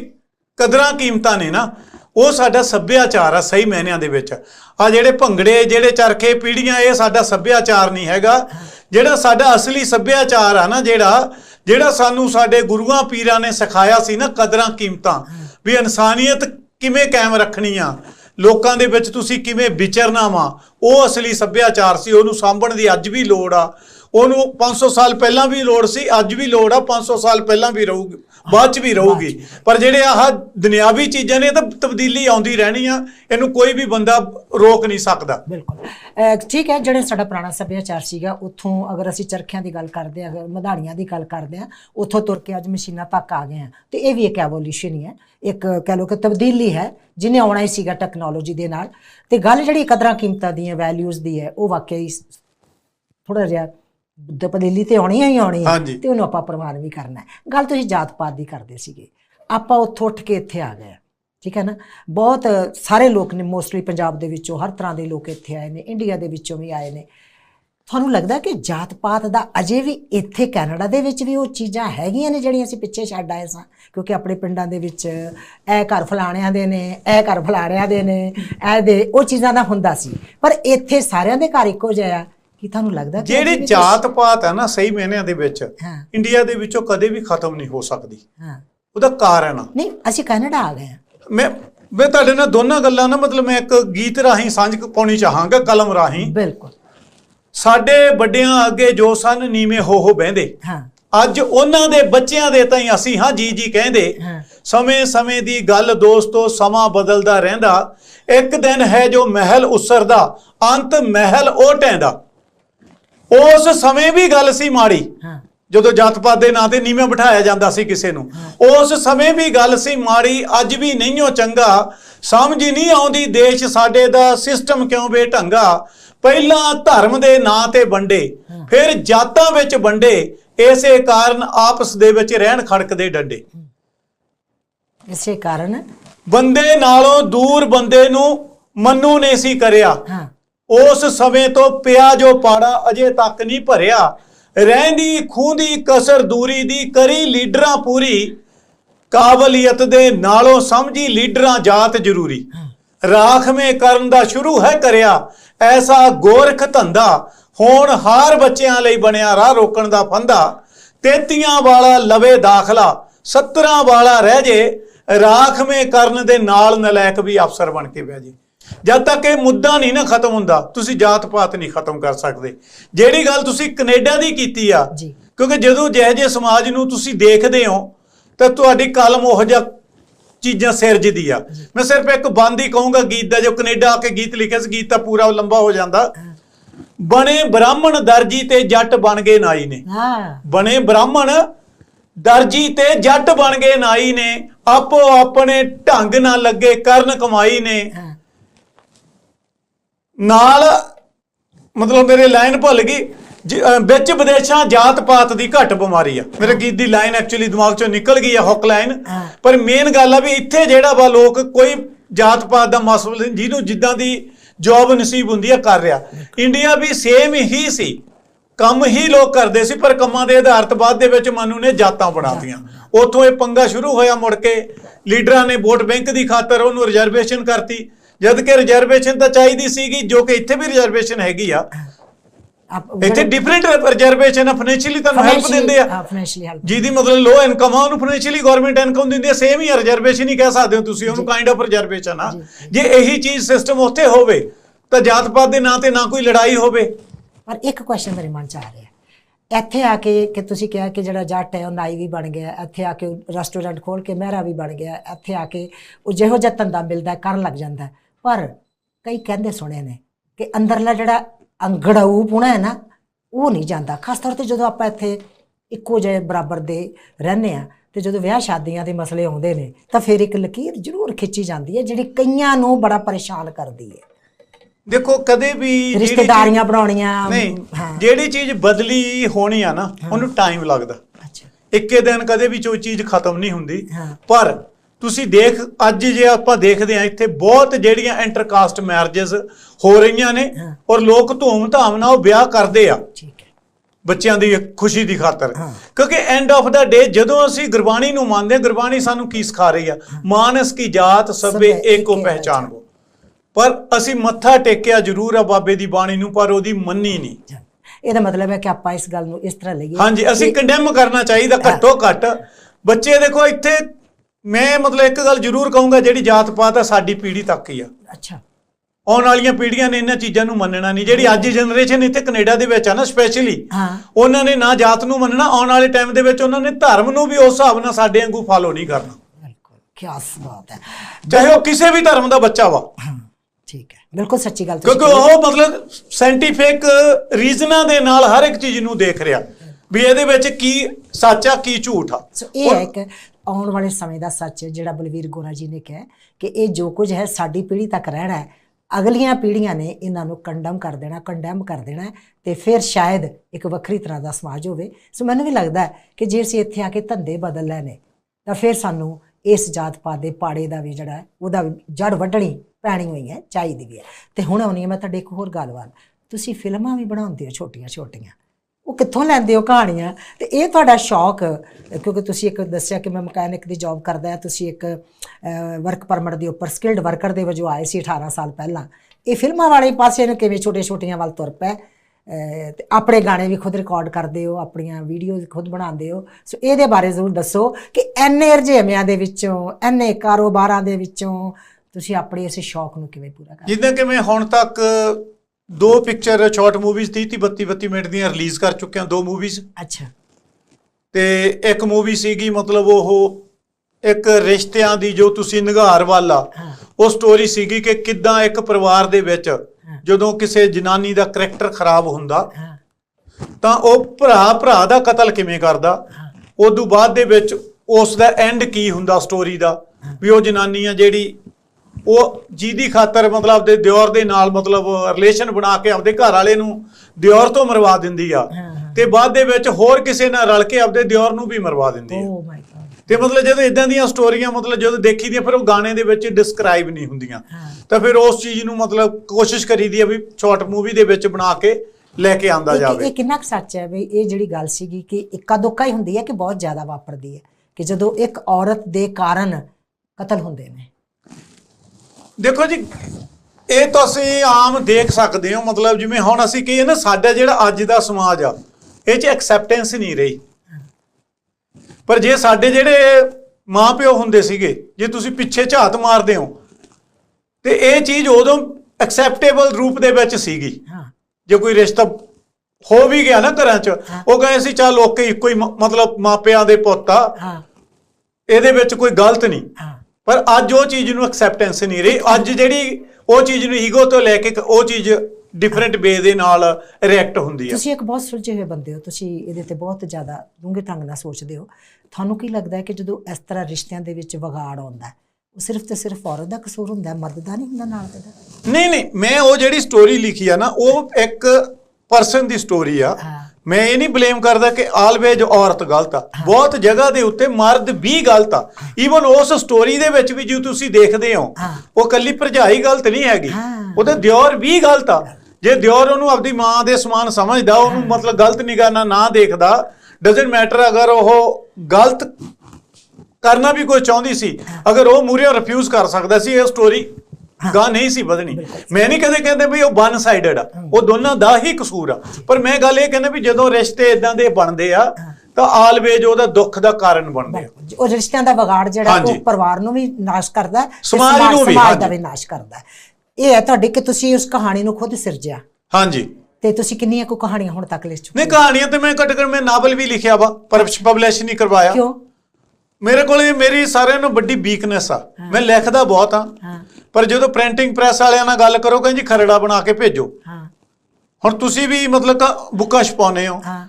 [SPEAKER 2] ਕਦਰਾਂ ਕੀਮਤਾਂ ਨੇ ਨਾ, ਉਹ ਸਾਡਾ ਸੱਭਿਆਚਾਰ ਆ ਸਹੀ ਮਾਇਨਿਆਂ ਦੇ ਵਿੱਚ। ਆ ਜਿਹੜੇ ਭੰਗੜੇ, ਜਿਹੜੇ ਚਰਖੇ ਪੀੜੀਆਂ, ਇਹ ਸਾਡਾ ਸੱਭਿਆਚਾਰ ਨਹੀਂ ਹੈਗਾ। ਜਿਹੜਾ ਸਾਡਾ ਅਸਲੀ ਸੱਭਿਆਚਾਰ ਆ ਨਾ ਜਿਹੜਾ ਜਿਹੜਾ ਸਾਨੂੰ ਸਾਡੇ ਗੁਰੂਆਂ ਪੀਰਾਂ ਨੇ ਸਿਖਾਇਆ ਸੀ ਨਾ ਕਦਰਾਂ ਕੀਮਤਾਂ, ਵੀ ਇਨਸਾਨੀਅਤ ਕਿਵੇਂ ਕਾਇਮ ਰੱਖਣੀ ਆ ਲੋਕਾਂ ਦੇ ਵਿੱਚ ਤੁਸੀਂ ਕਿਵੇਂ ਵਿਚਰਨਾ ਵਾ? ਉਹ ਅਸਲੀ ਸੱਭਿਆਚਾਰ ਸੀ, ਉਹਨੂੰ ਸਾਂਭਣ ਦੀ ਅੱਜ ਵੀ ਲੋੜ ਆ। ਉਹਨੂੰ 500 ਸਾਲ ਪਹਿਲਾਂ ਵੀ ਲੋੜ ਸੀ, ਅੱਜ ਵੀ ਲੋੜ ਆ 500 ਸਾਲ ਪਹਿਲਾਂ ਵੀ ਰਹੂਗੀ। ਬਾਅਦ ਚ ਵੀ ਰਹੂਗੀ। ਪਰ ਜਿਹੜੇ ਆਹ ਦੁਨਿਆਵੀ ਚੀਜ਼ਾਂ ਨੇ ਇਹ ਤਾਂ ਤਬਦੀਲੀ ਆਉਂਦੀ ਰਹਿਣੀ ਆ। ਇਹਨੂੰ ਕੋਈ ਵੀ ਬੰਦਾ ਰੋਕ ਨਹੀਂ ਸਕਦਾ।
[SPEAKER 1] ਬਿਲਕੁਲ। ਠੀਕ ਹੈ ਜਿਹੜੇ ਸਾਡਾ ਪੁਰਾਣਾ ਸੱਭਿਆਚਾਰ ਸੀਗਾ ਉੱਥੋਂ ਅਗਰ ਅਸੀਂ ਚਰਖਿਆਂ ਦੀ ਗੱਲ ਕਰਦੇ ਹਾਂ ਅਗਰ ਮਧਾਣੀਆਂ ਦੀ ਗੱਲ ਕਰਦੇ ਹਾਂ ਉੱਥੋਂ ਤੁਰ ਕੇ ਅੱਜ ਮਸ਼ੀਨਾਂ ਤੱਕ ਆ ਗਏ ਹਾਂ। ਤੇ ਇਹ ਵੀ ਇੱਕ ਐਵੋਲੂਸ਼ਨ ਹੀ ਹੈ। ਇੱਕ ਕਹਿ ਲਓ ਕਿ ਤਬਦੀਲੀ ਹੈ ਜਿਹਨੇ ਆਉਣਾ ਹੀ ਸੀਗਾ ਟੈਕਨੋਲੋਜੀ ਦੇ ਨਾਲ। ਤੇ ਗੱਲ ਜਿਹੜੀ ਕਦਰਾਂ ਕੀਮਤਾਂ ਦੀ ਹੈ ਵੈਲਿਊਜ਼ ਦੀ ਹੈ ਉਹ ਵਾਕਿਆ ਹੀ ਥੋੜਾ ਜਿਹਾ ਤਬਦੀਲੀ ਤੇ ਆਉਣੀ ਹੀ ਆਉਣੀ ਹੈ
[SPEAKER 2] ਹਾਂਜੀ।
[SPEAKER 1] ਤੇ ਉਹਨੂੰ ਆਪਾਂ ਪ੍ਰਮਾਣ ਵੀ ਕਰਨਾ ਹੈ। ਗੱਲ ਤੁਸੀਂ ਜਾਤ ਪਾਤ ਦੀ ਕਰਦੇ ਸੀਗੇ। ਆਪਾਂ ਉੱਥੋਂ ਉੱਠ ਕੇ ਇੱਥੇ ਆ ਗਏ ਠੀਕ ਹੈ ਨਾ? ਬਹੁਤ ਸਾਰੇ ਲੋਕ ਨੇ ਮੋਸਟਲੀ ਪੰਜਾਬ ਦੇ ਵਿੱਚੋਂ ਹਰ ਤਰ੍ਹਾਂ ਦੇ ਲੋਕ ਇੱਥੇ ਆਏ ਨੇ ਇੰਡੀਆ ਦੇ ਵਿੱਚੋਂ ਵੀ ਆਏ ਨੇ। ਤੁਹਾਨੂੰ ਲੱਗਦਾ ਕਿ ਜਾਤ ਪਾਤ ਦਾ ਅਜੇ ਵੀ ਇੱਥੇ ਕੈਨੇਡਾ ਦੇ ਵਿੱਚ ਵੀ ਉਹ ਚੀਜ਼ਾਂ ਹੈਗੀਆਂ ਨੇ ਜਿਹੜੀਆਂ ਅਸੀਂ ਪਿੱਛੇ ਛੱਡ ਆਏ ਸਾਂ? ਕਿਉਂਕਿ ਆਪਣੇ ਪਿੰਡਾਂ ਦੇ ਵਿੱਚ ਇਹ ਘਰ ਫਲਾਣਿਆਂ ਦੇ ਨੇ ਇਹ ਘਰ ਫਲਾਣਿਆਂ ਦੇ ਨੇ ਇਹ ਦੇ ਉਹ ਚੀਜ਼ਾਂ ਦਾ ਹੁੰਦਾ ਸੀ। ਪਰ ਇੱਥੇ ਸਾਰਿਆਂ ਦੇ ਘਰ ਇੱਕੋ ਜਿਹਾ ਆ। ਕਿ ਤੁਹਾਨੂੰ ਲੱਗਦਾ
[SPEAKER 2] ਜਿਹੜੀ ਜਾਤ ਪਾਤ ਹੈ ਨਾ ਸਹੀ ਮਾਇਨਿਆਂ ਦੇ ਵਿੱਚ ਇੰਡੀਆ ਦੇ ਵਿੱਚੋਂ ਕਦੇ ਵੀ ਖਤਮ ਨਹੀਂ ਹੋ ਸਕਦੀ।
[SPEAKER 1] ਹਾਂ।
[SPEAKER 2] ਉਹਦਾ ਕਾਰਨ
[SPEAKER 1] ਨਹੀਂ ਅਸੀਂ ਕੈਨੇਡਾ ਆ ਗਏ ਹਾਂ।
[SPEAKER 2] ਮੈਂ ਮੈਂ ਤੁਹਾਡੇ ਨਾਲ ਦੋਨਾਂ ਗੱਲਾਂ ਨਾ ਮਤਲਬ ਮੈਂ ਇੱਕ ਗੀਤ ਰਾਹੀਂ ਸਾਂਝ ਪਾਉਣੀ ਚਾਹਾਂਗਾ ਕਲਮ ਰਾਹੀਂ।
[SPEAKER 1] ਬਿਲਕੁਲ।
[SPEAKER 2] ਸਾਡੇ ਵੱਡਿਆਂ ਅੱਗੇ ਜੋ ਸਨ ਨੀਵੇਂ ਹੋ ਹੋ ਬਹਿੰਦੇ।
[SPEAKER 1] ਹਾਂ।
[SPEAKER 2] ਅੱਜ ਉਹਨਾਂ ਦੇ ਬੱਚਿਆਂ ਦੇ ਤਾਂ ਅਸੀਂ ਹਾਂ ਜੀ ਜੀ ਕਹਿੰਦੇ।
[SPEAKER 1] ਹਾਂ।
[SPEAKER 2] ਸਮੇਂ ਸਮੇਂ ਦੀ ਗੱਲ ਦੋਸਤੋ ਸਮਾਂ ਬਦਲਦਾ ਰਹਿੰਦਾ। ਇੱਕ ਦਿਨ ਹੈ ਜੋ ਮਹਿਲ ਉਸਰਦਾ ਅੰਤ ਮਹਿਲ ਉਹ ਟੈਂਦਾ ਉਸ ਸਮੇਂ ਵੀ ਗੱਲ ਸੀ ਮਾੜੀ।
[SPEAKER 1] ਹਾਂ।
[SPEAKER 2] ਜਦੋਂ ਜਾਤ ਪਾਤ ਦੇ ਨਾਂ ਤੇ ਨੀਵੇਂ ਬਿਠਾਇਆ ਜਾਂਦਾ ਸੀ ਕਿਸੇ ਨੂੰ। ਉਸ ਸਮੇਂ ਵੀ ਗੱਲ ਸੀ ਮਾੜੀ ਅੱਜ ਵੀ ਨਹੀਂਓ ਚੰਗਾ। ਸਮਝ ਹੀ ਨਹੀਂ ਆਉਂਦੀ ਦੇਸ਼ ਸਾਡੇ ਦਾ ਸਿਸਟਮ ਕਿਉਂ ਬੇਢੰਗਾ। ਪਹਿਲਾਂ ਧਰਮ ਦੇ ਨਾਂ ਤੇ ਵੰਡੇ ਫਿਰ ਜਾਤਾਂ ਵਿੱਚ ਵੰਡੇ ਇਸੇ ਕਾਰਨ ਆਪਸ ਦੇ ਵਿੱਚ ਰਹਿਣ ਖੜਕਦੇ ਡੰਡੇ।
[SPEAKER 1] ਇਸੇ ਕਾਰਨ?
[SPEAKER 2] ਬੰਦੇ ਨਾਲੋਂ ਦੂਰ ਬੰਦੇ ਨੂੰ ਮੰਨੂ ਨੇ ਸੀ ਕਰਿਆ। ਉਸ ਸਮੇਂ ਤੋਂ ਪਿਆ ਜੋ ਪਾੜਾ ਅਜੇ ਤੱਕ ਨਹੀਂ ਭਰਿਆ, ਰਹਿੰਦੀ ਖੂੰਦੀ ਕਸਰ ਦੂਰੀ ਦੀ ਕਰੀ ਲੀਡਰਾਂ ਪੂਰੀ, ਕਾਬਲੀਅਤ ਦੇ ਨਾਲੋਂ ਸਮਝੀ ਲੀਡਰਾਂ ਜਾਤ ਜ਼ਰੂਰੀ। ਰਾਖਵੇਂ ਕਰਨ ਦਾ ਸ਼ੁਰੂ ਹੈ ਕਰਿਆ, ਐਸਾ ਗੋਰਖ ਧੰਦਾ, ਹੋਣ ਹਾਰ ਬੱਚਿਆਂ ਲਈ ਬਣਿਆ ਰਾਹ ਰੋਕਣ ਦਾ ਫੰਦਾ। ਤੇਤੀਆਂ ਵਾਲਾ ਲਵੇ ਦਾਖਲਾ, ਸੱਤਰਾਂ ਵਾਲਾ ਰਹਿ ਜੇ, ਰਾਖਵੇਂ ਕਰਨ ਦੇ ਨਾਲ ਨਲਾਇਕ ਵੀ ਅਫਸਰ ਬਣ ਕੇ ਬਹਿ ਜੇ। ਜਦ ਤੱਕ ਇਹ ਮੁੱਦਾ ਨਹੀਂ ਨਾ ਖਤਮ ਹੁੰਦਾ ਤੁਸੀਂ ਜਾਤ ਪਾਤ ਨਹੀਂ ਖਤਮ ਕਰ ਸਕਦੇ। ਜਿਹੜੀ ਗੱਲ ਤੁਸੀਂ ਕੈਨੇਡਾ ਦੀ ਕੀਤੀ ਆ। ਕਿਉਂਕਿ ਜਦੋਂ ਜਿਹੇ ਜਿਹੇ ਸਮਾਜ ਨੂੰ ਤੁਸੀਂ ਦੇਖਦੇ ਹੋ ਤਾਂ ਤੁਹਾਡੀ ਕਲਮ ਉਹ ਜਿਹਾ ਚੀਜ਼ਾਂ ਸਿਰਜਦੀ ਆ। ਮੈਂ ਸਿਰਫ ਇੱਕ ਬੰਦ ਹੀ ਕਹੂੰਗਾ ਗੀਤ ਦਾ ਜੋ ਕੈਨੇਡਾ ਆ ਕੇ ਗੀਤ ਲਿਖਿਆ ਸੀ ਗੀਤ ਤਾਂ ਪੂਰਾ ਲੰਬਾ ਹੋ ਜਾਂਦਾ। ਬਣੇ ਬ੍ਰਾਹਮਣ ਦਰਜੀ ਤੇ ਜੱਟ ਬਣ ਗਏ ਨਾਈ ਨੇ।
[SPEAKER 1] ਹਾਂ।
[SPEAKER 2] ਬਣੇ ਬ੍ਰਾਹਮਣ ਦਰਜੀ ਤੇ ਜੱਟ ਬਣ ਗਏ ਨਾਈ ਨੇ ਆਪੋ ਆਪਣੇ ਢੰਗ ਨਾਲ ਲੱਗੇ ਕਰਨ ਕਮਾਈ ਨੇ। ਨਾਲ ਮਤਲਬ ਮੇਰੇ ਲਾਈਨ ਭੁੱਲ ਗਈ। ਵਿੱਚ ਵਿਦੇਸ਼ਾਂ ਜਾਤ ਪਾਤ ਦੀ ਘੱਟ ਬਿਮਾਰੀ ਆ। ਮੇਰੇ ਗੀਤ ਦੀ ਲਾਈਨ ਐਕਚੁਅਲੀ ਦਿਮਾਗ ਚੋਂ ਨਿਕਲ ਗਈ ਆ ਹੁੱਕ ਲਾਈਨ। ਪਰ ਮੇਨ ਗੱਲ ਆ ਵੀ ਇੱਥੇ ਜਿਹੜਾ ਵਾ ਲੋਕ ਕੋਈ ਜਾਤ ਪਾਤ ਦਾ ਮਸਲਾ ਜਿਹਨੂੰ ਜਿੱਦਾਂ ਦੀ ਜੌਬ ਨਸੀਬ ਹੁੰਦੀ ਆ ਕਰ ਰਿਹਾ। ਇੰਡੀਆ ਵੀ ਸੇਮ ਹੀ ਸੀ। ਕੰਮ ਹੀ ਲੋਕ ਕਰਦੇ ਸੀ ਪਰ ਕੰਮਾਂ ਦੇ ਆਧਾਰਿਤ ਬਾਅਦ ਦੇ ਵਿੱਚ ਮਨੂ ਨੇ ਜਾਤਾਂ ਬਣਾਤੀਆਂ ਉੱਥੋਂ ਇਹ ਪੰਗਾ ਸ਼ੁਰੂ ਹੋਇਆ ਮੁੜ ਕੇ। ਲੀਡਰਾਂ ਨੇ ਵੋਟ ਬੈਂਕ ਦੀ ਖਾਤਰ ਉਹਨੂੰ ਰਿਜ਼ਰਵੇਸ਼ਨ ਕਰਤੀ। ਜਦ ਕਿ ਰਿਜ਼ਰਵੇਸ਼ਨ ਤਾਂ ਚਾਹੀਦੀ ਸੀਗੀ ਜੋ ਕਿ ਇੱਥੇ ਵੀ ਰਿਜ਼ਰਵੇਸ਼ਨ ਹੈਗੀ ਆ।
[SPEAKER 1] ਆਪ
[SPEAKER 2] ਇੱਥੇ ਡਿਫਰੈਂਟ ਰਿਜ਼ਰਵੇਸ਼ਨ ਆ ਫਾਈਨੈਂਸ਼ੀਅਲੀ ਤੁਹਾਨੂੰ ਹੈਲਪ ਦਿੰਦੇ ਆ।
[SPEAKER 1] ਫਾਈਨੈਂਸ਼ੀਅਲੀ ਹੈਲਪ
[SPEAKER 2] ਜਿਹਦੀ ਮਤਲਬ ਲੋ ਇਨਕਮ ਆ ਉਹਨੂੰ ਫਾਈਨੈਂਸ਼ੀਅਲੀ ਗਵਰਨਮੈਂਟ ਇਨਕਮ ਦਿੰਦੀ ਹੈ ਸੇਮ ਹੀ ਰਿਜ਼ਰਵੇਸ਼ਨ ਹੀ ਕਹਿ ਸਕਦੇ ਹੋ ਤੁਸੀਂ ਉਹਨੂੰ ਕਾਈਂਡ ਆਫ ਰਿਜ਼ਰਵੇਸ਼ਨ ਆ। ਜੇ। ਇਹੀ ਚੀਜ਼ ਸਿਸਟਮ ਉੱਥੇ ਹੋਵੇ ਤਾਂ ਜਾਤ ਪਾਤ ਦੇ ਨਾਂ ਤੇ ਨਾ ਕੋਈ ਲੜਾਈ ਹੋਵੇ।
[SPEAKER 1] ਪਰ ਇੱਕ ਕੁਐਸਚਨ ਮੇਰੇ ਮਨ ਚ ਆ ਰਿਹਾ ਹੈ। ਇੱਥੇ ਆ ਕੇ ਕਿ ਤੁਸੀਂ ਕਿਹਾ ਕਿ ਜਿਹੜਾ ਜੱਟ ਹੈ ਉਹ ਨਾਈ ਵੀ ਬਣ ਗਿਆ। ਇੱਥੇ ਆ ਕੇ ਰੈਸਟੋਰੈਂਟ ਖੋਲ ਕੇ ਮਹਿਰਾ ਵੀ ਬਣ ਗਿਆ। ਇੱਥੇ ਆ ਕੇ ਉਹ ਜਿਹੋ ਜਿਹਾ ਧੰਦਾ ਮਿਲਦਾ ਹੈ, ਕਰਨ ਲੱਗ ਜਾਂਦਾ। ਹੈ। ਪਰ ਕਈ ਕਹਿੰਦੇ ਸੁਣੇ ਨੇ ਕਿ ਅੰਦਰਲਾ ਜਿਹੜਾ ਅੰਗੜਾਊ ਪੁਣਾ ਹੈ ਨਾ ਉਹ ਨਹੀਂ ਜਾਂਦਾ। ਖਾਸ ਤੌਰ ਤੇ ਜਦੋਂ ਆਪਾਂ ਇੱਥੇ ਇੱਕੋ ਜਿਹੇ ਬਰਾਬਰ ਦੇ ਰਹਿੰਦੇ ਆ ਤੇ ਜਦੋਂ ਵਿਆਹ ਸ਼ਾਦੀਆਂ ਦੇ ਮਸਲੇ ਆਉਂਦੇ ਨੇ ਤਾਂ ਫਿਰ ਇੱਕ ਲਕੀਰ ਜ਼ਰੂਰ ਖਿੱਚੀ ਜਾਂਦੀ ਹੈ ਜਿਹੜੀ ਕਈਆਂ ਨੂੰ ਬੜਾ ਪਰੇਸ਼ਾਨ ਕਰਦੀ ਹੈ।
[SPEAKER 2] ਦੇਖੋ ਕਦੇ ਵੀ
[SPEAKER 1] ਰਿਸ਼ਤੇਦਾਰੀਆਂ ਬਣਾਉਣੀਆਂ
[SPEAKER 2] ਨਹੀਂ ਜਿਹੜੀ ਚੀਜ਼ ਬਦਲੀ ਹੋਣੀ ਆ ਨਾ ਉਹਨੂੰ ਟਾਈਮ ਲੱਗਦਾ।
[SPEAKER 1] ਅੱਛਾ।
[SPEAKER 2] ਇੱਕੇ ਦਿਨ ਕਦੇ ਵੀ ਕੋਈ ਚੀਜ਼ ਖਤਮ ਨਹੀਂ ਹੁੰਦੀ। ਪਰ ਤੁਸੀਂ ਦੇਖ ਅੱਜ ਜੇ ਆਪਾਂ ਦੇਖਦੇ ਆ ਇੱਥੇ ਬਹੁਤ ਜਿਹੜੀਆਂ ਇੰਟਰਕਾਸਟ ਮੈਰਿਜਸ ਹੋ ਰਹੀਆਂ ਨੇ। ਔਰ ਲੋਕ ਧੂਮ-ਧਾਮ ਨਾਲ ਉਹ ਵਿਆਹ ਕਰਦੇ ਆ। ਬੱਚਿਆਂ ਦੀ ਖੁਸ਼ੀ ਦੀ ਖਾਤਰ। ਕਿਉਂਕਿ ਐਂਡ ਆਫ ਦਾ ਡੇ ਜਦੋਂ ਅਸੀਂ ਗੁਰਬਾਣੀ ਨੂੰ ਮੰਨਦੇ ਗੁਰਬਾਣੀ ਸਾਨੂੰ ਕੀ ਸਿਖਾ ਰਹੀ ਆ? ਮਾਨਸ ਕੀ ਜਾਤ ਸਭੇ ਏਕੋ ਪਹਿਚਾਨੋ ਪਰ ਅਸੀਂ ਮੱਥਾ ਟੇਕਿਆ ਜ਼ਰੂਰ ਆ ਬਾਬੇ ਦੀ ਬਾਣੀ ਨੂੰ ਪਰ ਉਹਦੀ ਮੰਨੀ ਨਹੀਂ।
[SPEAKER 1] ਇਹਦਾ ਮਤਲਬ ਹੈ ਕਿ ਆਪਾਂ ਇਸ ਗੱਲ ਨੂੰ ਇਸ ਤਰ੍ਹਾਂ ਲਈਏ
[SPEAKER 2] ਹਾਂਜੀ ਅਸੀਂ ਕੰਡੈਮ ਕਰਨਾ ਚਾਹੀਦਾ ਘੱਟੋ ਘੱਟ। ਬੱਚੇ ਦੇਖੋ ਇੱਥੇ ਮੈਂ ਮਤਲਬ ਇੱਕ ਗੱਲ ਜ਼ਰੂਰ ਕਹੂੰਗਾ ਜਿਹੜੀ ਜਾਤ ਪਾਤ ਆ ਸਾਡੀ ਪੀੜ੍ਹੀ ਤੱਕ ਹੀ ਆ।
[SPEAKER 1] ਅੱਛਾ।
[SPEAKER 2] ਆਉਣ ਵਾਲੀਆਂ ਪੀੜ੍ਹੀਆਂ ਨੇ ਇਹਨਾਂ ਚੀਜ਼ਾਂ ਨੂੰ ਮੰਨਣਾ ਨਹੀਂ। ਜਿਹੜੀ ਅੱਜ ਦੀ ਜਨਰੇਸ਼ਨ ਇੱਥੇ ਕੈਨੇਡਾ ਦੇ ਵਿੱਚ ਆ ਨਾ ਸਪੈਸ਼ਲੀ
[SPEAKER 1] ਹਾਂ।
[SPEAKER 2] ਉਹਨਾਂ ਨੇ ਨਾ ਜਾਤ ਨੂੰ ਮੰਨਣਾ ਆਉਣ ਵਾਲੇ ਟਾਈਮ ਦੇ ਵਿੱਚ ਉਹਨਾਂ ਨੇ ਧਰਮ ਨੂੰ ਵੀ ਉਸ ਹਿਸਾਬ ਨਾਲ ਸਾਡੇ ਵਾਂਗੂ ਫਾਲੋ ਨਹੀਂ ਕਰਨਾ।
[SPEAKER 1] ਬਿਲਕੁਲ ਕੀ ਬਾਤ ਹੈ।
[SPEAKER 2] ਚਾਹੇ ਉਹ ਕਿਸੇ ਵੀ ਧਰਮ ਦਾ ਬੱਚਾ ਵਾ।
[SPEAKER 1] ਠੀਕ ਹੈ। ਬਿਲਕੁਲ ਸੱਚੀ ਗੱਲ ਤੁਸੀਂ
[SPEAKER 2] ਕਿਉਂਕਿ ਉਹ ਮਤਲਬ ਸਾਇੰਟੀਫਿਕ ਰੀਜ਼ਨਾਂ ਦੇ ਨਾਲ ਹਰ ਇੱਕ ਚੀਜ਼ ਨੂੰ ਦੇਖ ਰਿਹਾ। ਵੀ ਇਹਦੇ ਵਿੱਚ ਕੀ ਸੱਚ ਆ ਕੀ ਝੂਠ ਆ।
[SPEAKER 1] ਸੋ ਇਹ ਹੈ ਇੱਕ ਆਉਣ ਵਾਲੇ ਸਮੇਂ ਦਾ ਸੱਚ ਜਿਹੜਾ ਬਲਵੀਰ ਗੋਰਾ ਜੀ ਨੇ ਕਿਹਾ ਕਿ ਇਹ ਜੋ ਕੁਝ ਹੈ, ਸਾਡੀ ਪੀੜ੍ਹੀ ਤੱਕ ਰਹਿਣਾ ਹੈ। ਅਗਲੀਆਂ ਪੀੜ੍ਹੀਆਂ ਨੇ ਇਹਨਾਂ ਨੂੰ ਕੰਡਮ ਕਰ ਦੇਣਾ ਕੰਡੈਮ ਕਰ ਦੇਣਾ ਹੈ ਤੇ ਫਿਰ ਸ਼ਾਇਦ ਇੱਕ ਵੱਖਰੀ ਤਰ੍ਹਾਂ ਦਾ ਸਮਾਜ ਹੋਵੇ। ਸੋ ਮੈਨੂੰ ਵੀ ਲੱਗਦਾ ਹੈ ਕਿ ਜੇ ਅਸੀਂ ਇੱਥੇ ਆ ਕੇ ਧੰਦੇ ਬਦਲ ਲੈਣੇ, ਤਾਂ ਫਿਰ ਸਾਨੂੰ ਇਸ ਜਾਤ ਪਾਤ ਦੇ ਪਾੜੇ ਦਾ ਵੀ ਜਿਹੜਾ ਉਹਦਾ ਵੀ ਜੜ ਵੱਢਣੀ ਪੈਣੀ ਹੋਈ ਹੈ, ਚਾਹੀਦੀ ਵੀ ਹੈ। ਤੇ ਹੁਣ ਆਉਣੀ ਹੈ, ਮੈਂ ਤੁਹਾਡੇ ਇੱਕ ਹੋਰ ਗੱਲ ਵੱਲ। ਤੁਸੀਂ ਫਿਲਮਾਂ ਵੀ ਬਣਾਉਂਦੇ ਹੋ ਛੋਟੀਆਂ ਛੋਟੀਆਂ ਉਹ ਕਿੱਥੋਂ ਲੈਂਦੇ ਹੋ ਕਹਾਣੀਆਂ? ਤੇ ਇਹ ਤੁਹਾਡਾ ਸ਼ੌਕ ਕਿਉਂਕਿ ਤੁਸੀਂ ਇੱਕ ਦੱਸਿਆ ਕਿ ਮੈਂ ਮਕੈਨਿਕ ਦੀ ਜੌਬ ਕਰਦਾ ਹਾਂ ਤੁਸੀਂ ਇੱਕ ਵਰਕ ਪਰਮਿਟ ਦੇ ਉੱਪਰ ਸਕਿਲਡ ਵਰਕਰ ਦੇ ਵਜੋਂ ਆਏ ਸੀ 18 ਸਾਲ ਪਹਿਲਾਂ। ਇਹ ਫਿਲਮਾਂ ਵਾਲੇ ਪਾਸੇ ਨੂੰ ਕਿਵੇਂ ਛੋਟੇ ਛੋਟੀਆਂ ਵੱਲ ਤੁਰ ਪਏ? ਅਹ, ਤੇ ਆਪਣੇ ਗਾਣੇ ਵੀ ਖੁਦ ਰਿਕਾਰਡ ਕਰਦੇ ਹੋ ਆਪਣੀਆਂ ਵੀਡੀਓਜ਼ ਖੁਦ ਬਣਾਉਂਦੇ ਹੋ। ਸੋ ਇਹਦੇ ਬਾਰੇ ਜ਼ਰੂਰ ਦੱਸੋ ਕਿ ਐਨੇ ਰੁਝੇਵਿਆਂ ਦੇ ਵਿੱਚੋਂ ਐਨੇ ਕਾਰੋਬਾਰਾਂ ਦੇ ਵਿੱਚੋਂ ਤੁਸੀਂ ਆਪਣੇ ਇਸ ਸ਼ੌਕ ਨੂੰ ਕਿਵੇਂ ਪੂਰਾ ਕਰਦੇ
[SPEAKER 2] ਜਿੱਦਾਂ ਕਿ ਮੈਂ ਹੁਣ ਤੱਕ ਦੋ ਪਿਕਚਰ ਸ਼ਾਰਟ ਮੂਵੀਜ਼ 30 30 32 32 ਮਿੰਟ ਦੀਆਂ ਰਿਲੀਜ਼ ਕਰ ਚੁੱਕਿਆ ਦੋ ਮੂਵੀਜ਼
[SPEAKER 1] ਅੱਛਾ।
[SPEAKER 2] ਤੇ ਇੱਕ ਮੂਵੀ ਸੀਗੀ ਮਤਲਬ ਉਹ ਇੱਕ ਰਿਸ਼ਤਿਆਂ ਦੀ ਜੋ ਤੁਸੀਂ ਨਿਗਾਰ ਵਾਲਾ ਉਹ ਸਟੋਰੀ ਸੀਗੀ ਕਿ ਕਿੱਦਾਂ ਇੱਕ ਪਰਿਵਾਰ ਦੇ ਵਿੱਚ ਜਦੋਂ ਕਿਸੇ ਜਨਾਨੀ ਦਾ ਕਰੈਕਟਰ ਖਰਾਬ ਹੁੰਦਾ ਤਾਂ ਉਹ ਭਰਾ ਭਰਾ ਦਾ ਕਤਲ ਕਿਵੇਂ ਕਰਦਾ? ਉਦੋਂ ਬਾਅਦ ਦੇ ਵਿੱਚ ਉਸ ਦਾ ਐਂਡ ਕੀ ਹੁੰਦਾ ਸਟੋਰੀ ਦਾ? ਵੀ ਉਹ ਜਨਾਨੀ ਆ ਜਿਹੜੀ ਉਹ ਜਿਹਦੀ ਖਾਤਰ ਮਤਲਬ ਆਪਦੇ ਦਿਓਰ ਦੇ ਨਾਲ ਮਤਲਬ ਰਿਲੇਸ਼ਨ ਬਣਾ ਕੇ ਆਪਦੇ ਘਰ ਵਾਲੇ ਨੂੰ ਦਿਓਰ ਤੋਂ ਮਰਵਾ ਦਿੰਦੀ ਆ। ਤੇ ਬਾਅਦ ਦੇ ਵਿੱਚ ਹੋਰ ਕਿਸੇ ਨਾਲ ਰਲ ਕੇ ਆਪਦੇ ਦਿਓਰ ਨੂੰ ਵੀ ਮਰਵਾ ਦਿੰਦੀ ਆ।
[SPEAKER 1] ਓ ਮਾਈ ਗॉड
[SPEAKER 2] ਤੇ ਮਤਲਬ ਜਦੋਂ ਇਦਾਂ ਦੀਆਂ ਸਟੋਰੀਆਂ ਮਤਲਬ ਜਦੋਂ ਦੇਖੀ ਦੀਆਂ ਫਿਰ ਉਹ ਗਾਣੇ ਦੇ ਵਿੱਚ ਡਿਸਕ੍ਰਾਈਬ ਨਹੀਂ ਹੁੰਦੀਆਂ। ਤਾਂ ਫਿਰ ਉਸ ਚੀਜ਼ ਨੂੰ ਮਤਲਬ ਕੋਸ਼ਿਸ਼ ਕਰੀਦੀ ਆ ਵੀ ਸ਼ਾਰਟ ਮੂਵੀ ਦੇ ਵਿੱਚ ਬਣਾ ਕੇ ਲੈ ਕੇ ਆਂਦਾ ਜਾਵੇ।
[SPEAKER 1] ਇਹ ਕਿੰਨਾ ਕੁ ਸੱਚ ਹੈ ਵੀ ਇਹ ਜਿਹੜੀ ਗੱਲ ਸੀਗੀ ਕਿ ਇੱਕਾ ਦੁੱਕਾ ਹੀ ਹੁੰਦੀ ਹੈ ਕਿ ਬਹੁਤ ਜ਼ਿਆਦਾ ਵਾਪਰਦੀ ਹੈ ਕਿ ਜਦੋਂ ਇੱਕ ਔਰਤ ਦੇ ਕਾਰਨ ਕਤਲ ਹੁੰਦੇ ਨੇ।
[SPEAKER 2] ਦੇਖੋ ਜੀ ਇਹ ਤੁਸੀਂ ਆਮ ਦੇਖ ਸਕਦੇ ਹੋ ਮਤਲਬ ਜਿਵੇਂ ਹੁਣ ਅਸੀਂ ਕਹੀਏ ਨਾ ਸਾਡਾ ਜਿਹੜਾ ਅੱਜ ਦਾ ਸਮਾਜ ਆ ਇਹ 'ਚ ਐਕਸੈਪਟੈਂਸ ਨਹੀਂ ਰਹੀ। ਪਰ ਜੇ ਸਾਡੇ ਜਿਹੜੇ ਮਾਪਿਓ ਹੁੰਦੇ ਸੀਗੇ ਜੇ ਤੁਸੀਂ ਪਿੱਛੇ ਝਾਤ ਮਾਰਦੇ ਹੋ ਤੇ ਇਹ ਚੀਜ਼ ਉਦੋਂ ਐਕਸੈਪਟੇਬਲ ਰੂਪ ਦੇ ਵਿੱਚ ਸੀਗੀ। ਜੇ ਕੋਈ ਰਿਸ਼ਤਾ ਹੋ ਵੀ ਗਿਆ ਨਾ ਘਰਾਂ 'ਚ। ਉਹ ਕਹੇ ਸੀ ਚੱਲ ਓਕੇ ਇੱਕੋ ਹੀ ਮ- ਮਤਲਬ ਮਾਪਿਆਂ ਦੇ ਪੁੱਤ ਆ। ਇਹਦੇ ਵਿੱਚ ਕੋਈ ਗਲਤ ਨਹੀਂ। ਪਰ ਅੱਜ ਉਹ ਚੀਜ਼ ਨੂੰ ਐਕਸੈਪਟੈਂਸ ਨਹੀਂ ਰਹੀ। ਅੱਜ ਜਿਹੜੀ ਉਹ ਚੀਜ਼ ਨੂੰ ਈਗੋ ਤੋਂ ਲੈ ਕੇ ਉਹ ਚੀਜ਼ ਡਿਫਰੈਂਟ ਵੇ ਦੇ ਨਾਲ ਰਿਐਕਟ ਹੁੰਦੀ ਆ।
[SPEAKER 1] ਤੁਸੀਂ ਇੱਕ ਬਹੁਤ ਸੁਲਝੇ ਹੋਏ ਬੰਦੇ ਹੋ। ਤੁਸੀਂ ਇਹਦੇ ਤੇ ਬਹੁਤ ਜ਼ਿਆਦਾ ਡੂੰਘੇ ਢੰਗ ਨਾਲ ਸੋਚਦੇ ਹੋ। ਤੁਹਾਨੂੰ ਕੀ ਲੱਗਦਾ ਹੈ ਕਿ ਜਦੋਂ ਇਸ ਤਰ੍ਹਾਂ ਰਿਸ਼ਤਿਆਂ ਦੇ ਵਿੱਚ ਵਿਗਾੜ ਆਉਂਦਾ ਹੈ ਉਹ ਸਿਰਫ ਤੇ ਸਿਰਫ ਔਰਤ ਦਾ ਕਸੂਰ ਹੁੰਦਾ ਹੈ ਮਰਦ ਦਾ ਨਹੀਂ ਹੁੰਦਾ ਨਾਲ ਦੇ
[SPEAKER 2] ਨਹੀਂ ਨਹੀਂ ਮੈਂ ਉਹ ਜਿਹੜੀ ਸਟੋਰੀ ਲਿਖੀ ਆ ਨਾ ਉਹ ਇੱਕ ਪਰਸਨ ਦੀ ਸਟੋਰੀ ਆ।
[SPEAKER 1] ਹਾਂ।
[SPEAKER 2] ਮੈਂ ਇਹ ਨਹੀਂ ਬਲੇਮ ਕਰਦਾ ਕਿ ਆਲਵੇਜ ਔਰਤ ਗਲਤ ਆ। ਬਹੁਤ ਜਗ੍ਹਾ ਦੇ ਉੱਤੇ ਮਰਦ ਵੀ ਗਲਤ ਆ। ਈਵਨ ਉਸ ਸਟੋਰੀ ਦੇ ਵਿੱਚ ਵੀ ਜੇ ਤੁਸੀਂ ਦੇਖਦੇ ਹੋ। ਉਹ ਕੱਲੀ ਭਰਜਾਈ ਗਲਤ ਨਹੀਂ ਹੈਗੀ। ਉਹਦੇ ਦਿਓਰ ਵੀ ਗਲਤ ਆ। ਜੇ ਦਿਓਰ ਉਹਨੂੰ ਆਪਣੀ ਮਾਂ ਦੇ ਸਮਾਨ ਸਮਝਦਾ ਉਹਨੂੰ ਮਤਲਬ ਗਲਤ ਨਿਗਾਹ ਨਾਲ ਨਾ ਦੇਖਦਾ ਡਸਨਟ ਮੈਟਰ ਅਗਰ ਉਹ ਗਲਤ ਕਰਨਾ ਵੀ ਕੋਈ ਚਾਹੁੰਦੀ ਸੀ ਅਗਰ ਉਹ ਮੂਰੇ ਰਿਫਿਊਜ਼ ਕਰ ਸਕਦਾ ਸੀ ਇਹ ਸਟੋਰੀ ਗਾਂ ਨਹੀਂ ਸੀ ਵਧਣੀ। ਮੈਂ ਨਹੀਂ ਕਦੇ ਕਹਿੰਦੇ ਵੀ ਉਹ ਵਨ ਸਾਈਡਡ ਆ। ਉਹ ਦੋਨਾਂ ਦਾ ਹੀ ਕਸੂਰ ਆ। ਪਰ ਮੈਂ ਗੱਲ ਇਹ ਕਹਿੰਦਾ ਵੀ ਜਦੋਂ ਰਿਸ਼ਤੇ ਇਦਾਂ ਦੇ ਬਣਦੇ ਆ ਤਾਂ ਆਲਵੇਜ ਉਹਦਾ ਦੁੱਖ ਦਾ ਕਾਰਨ ਬਣਦੇ ਆ।
[SPEAKER 1] ਉਹ ਰਿਸ਼ਤਿਆਂ ਦਾ ਵਿਗਾੜ ਜਿਹੜਾ। ਉਹ ਪਰਿਵਾਰ ਨੂੰ ਵੀ ਨਾਸ਼ ਕਰਦਾ
[SPEAKER 2] ਸਮਾਜ ਨੂੰ ਵੀ,
[SPEAKER 1] ਸਮਾਜ ਦਾ। ਵੀ ਨਾਸ਼ ਕਰਦਾ ਇਹ ਹੈ ਤੁਹਾਡੀ ਕਿ ਤੁਸੀਂ ਉਸ ਕਹਾਣੀ ਨੂੰ ਖੁਦ ਸਿਰਜਿਆ।
[SPEAKER 2] ਹਾਂਜੀ।
[SPEAKER 1] ਤੇ ਤੁਸੀਂ ਕਿੰਨੀਆਂ ਕੋ ਕਹਾਣੀਆਂ ਹੁਣ ਤੱਕ ਲਿਖ ਚੁੱਕੇ
[SPEAKER 2] ਨਹੀਂ ਕਹਾਣੀਆਂ ਤੇ ਮੈਂ ਘੱਟ ਘੱਟ ਮੈਂ ਨਾਵਲ ਵੀ ਲਿਖਿਆ ਵਾ ਪਰ ਪਬਲਿਸ਼ ਨਹੀਂ ਕਰਵਾਇਆ।
[SPEAKER 1] ਕਿਉਂ?
[SPEAKER 2] ਮੇਰੇ ਕੋਲ ਮੇਰੀ ਸਾਰਿਆਂ ਨੂੰ ਵੱਡੀ ਵੀਕਨੈਸ ਆ। ਮੈਂ ਲਿਖਦਾ ਬਹੁਤ ਆ।
[SPEAKER 1] ਹਾਂ।
[SPEAKER 2] ਪਰ ਜਦੋਂ ਪ੍ਰਿੰਟਿੰਗ ਪ੍ਰੈਸ ਵਾਲਿਆਂ ਨਾਲ ਗੱਲ ਕਰੋ ਕਹਿੰਦੇ ਜੀ ਖਰੜਾ ਬਣਾ ਕੇ ਭੇਜੋ।
[SPEAKER 1] ਹਾਂ।
[SPEAKER 2] ਹੁਣ ਤੁਸੀਂ ਵੀ ਮਤਲਬ ਬੁੱਕਾਂ ਛਪਾਉਂਦੇ ਹੋ।
[SPEAKER 1] ਹਾਂ।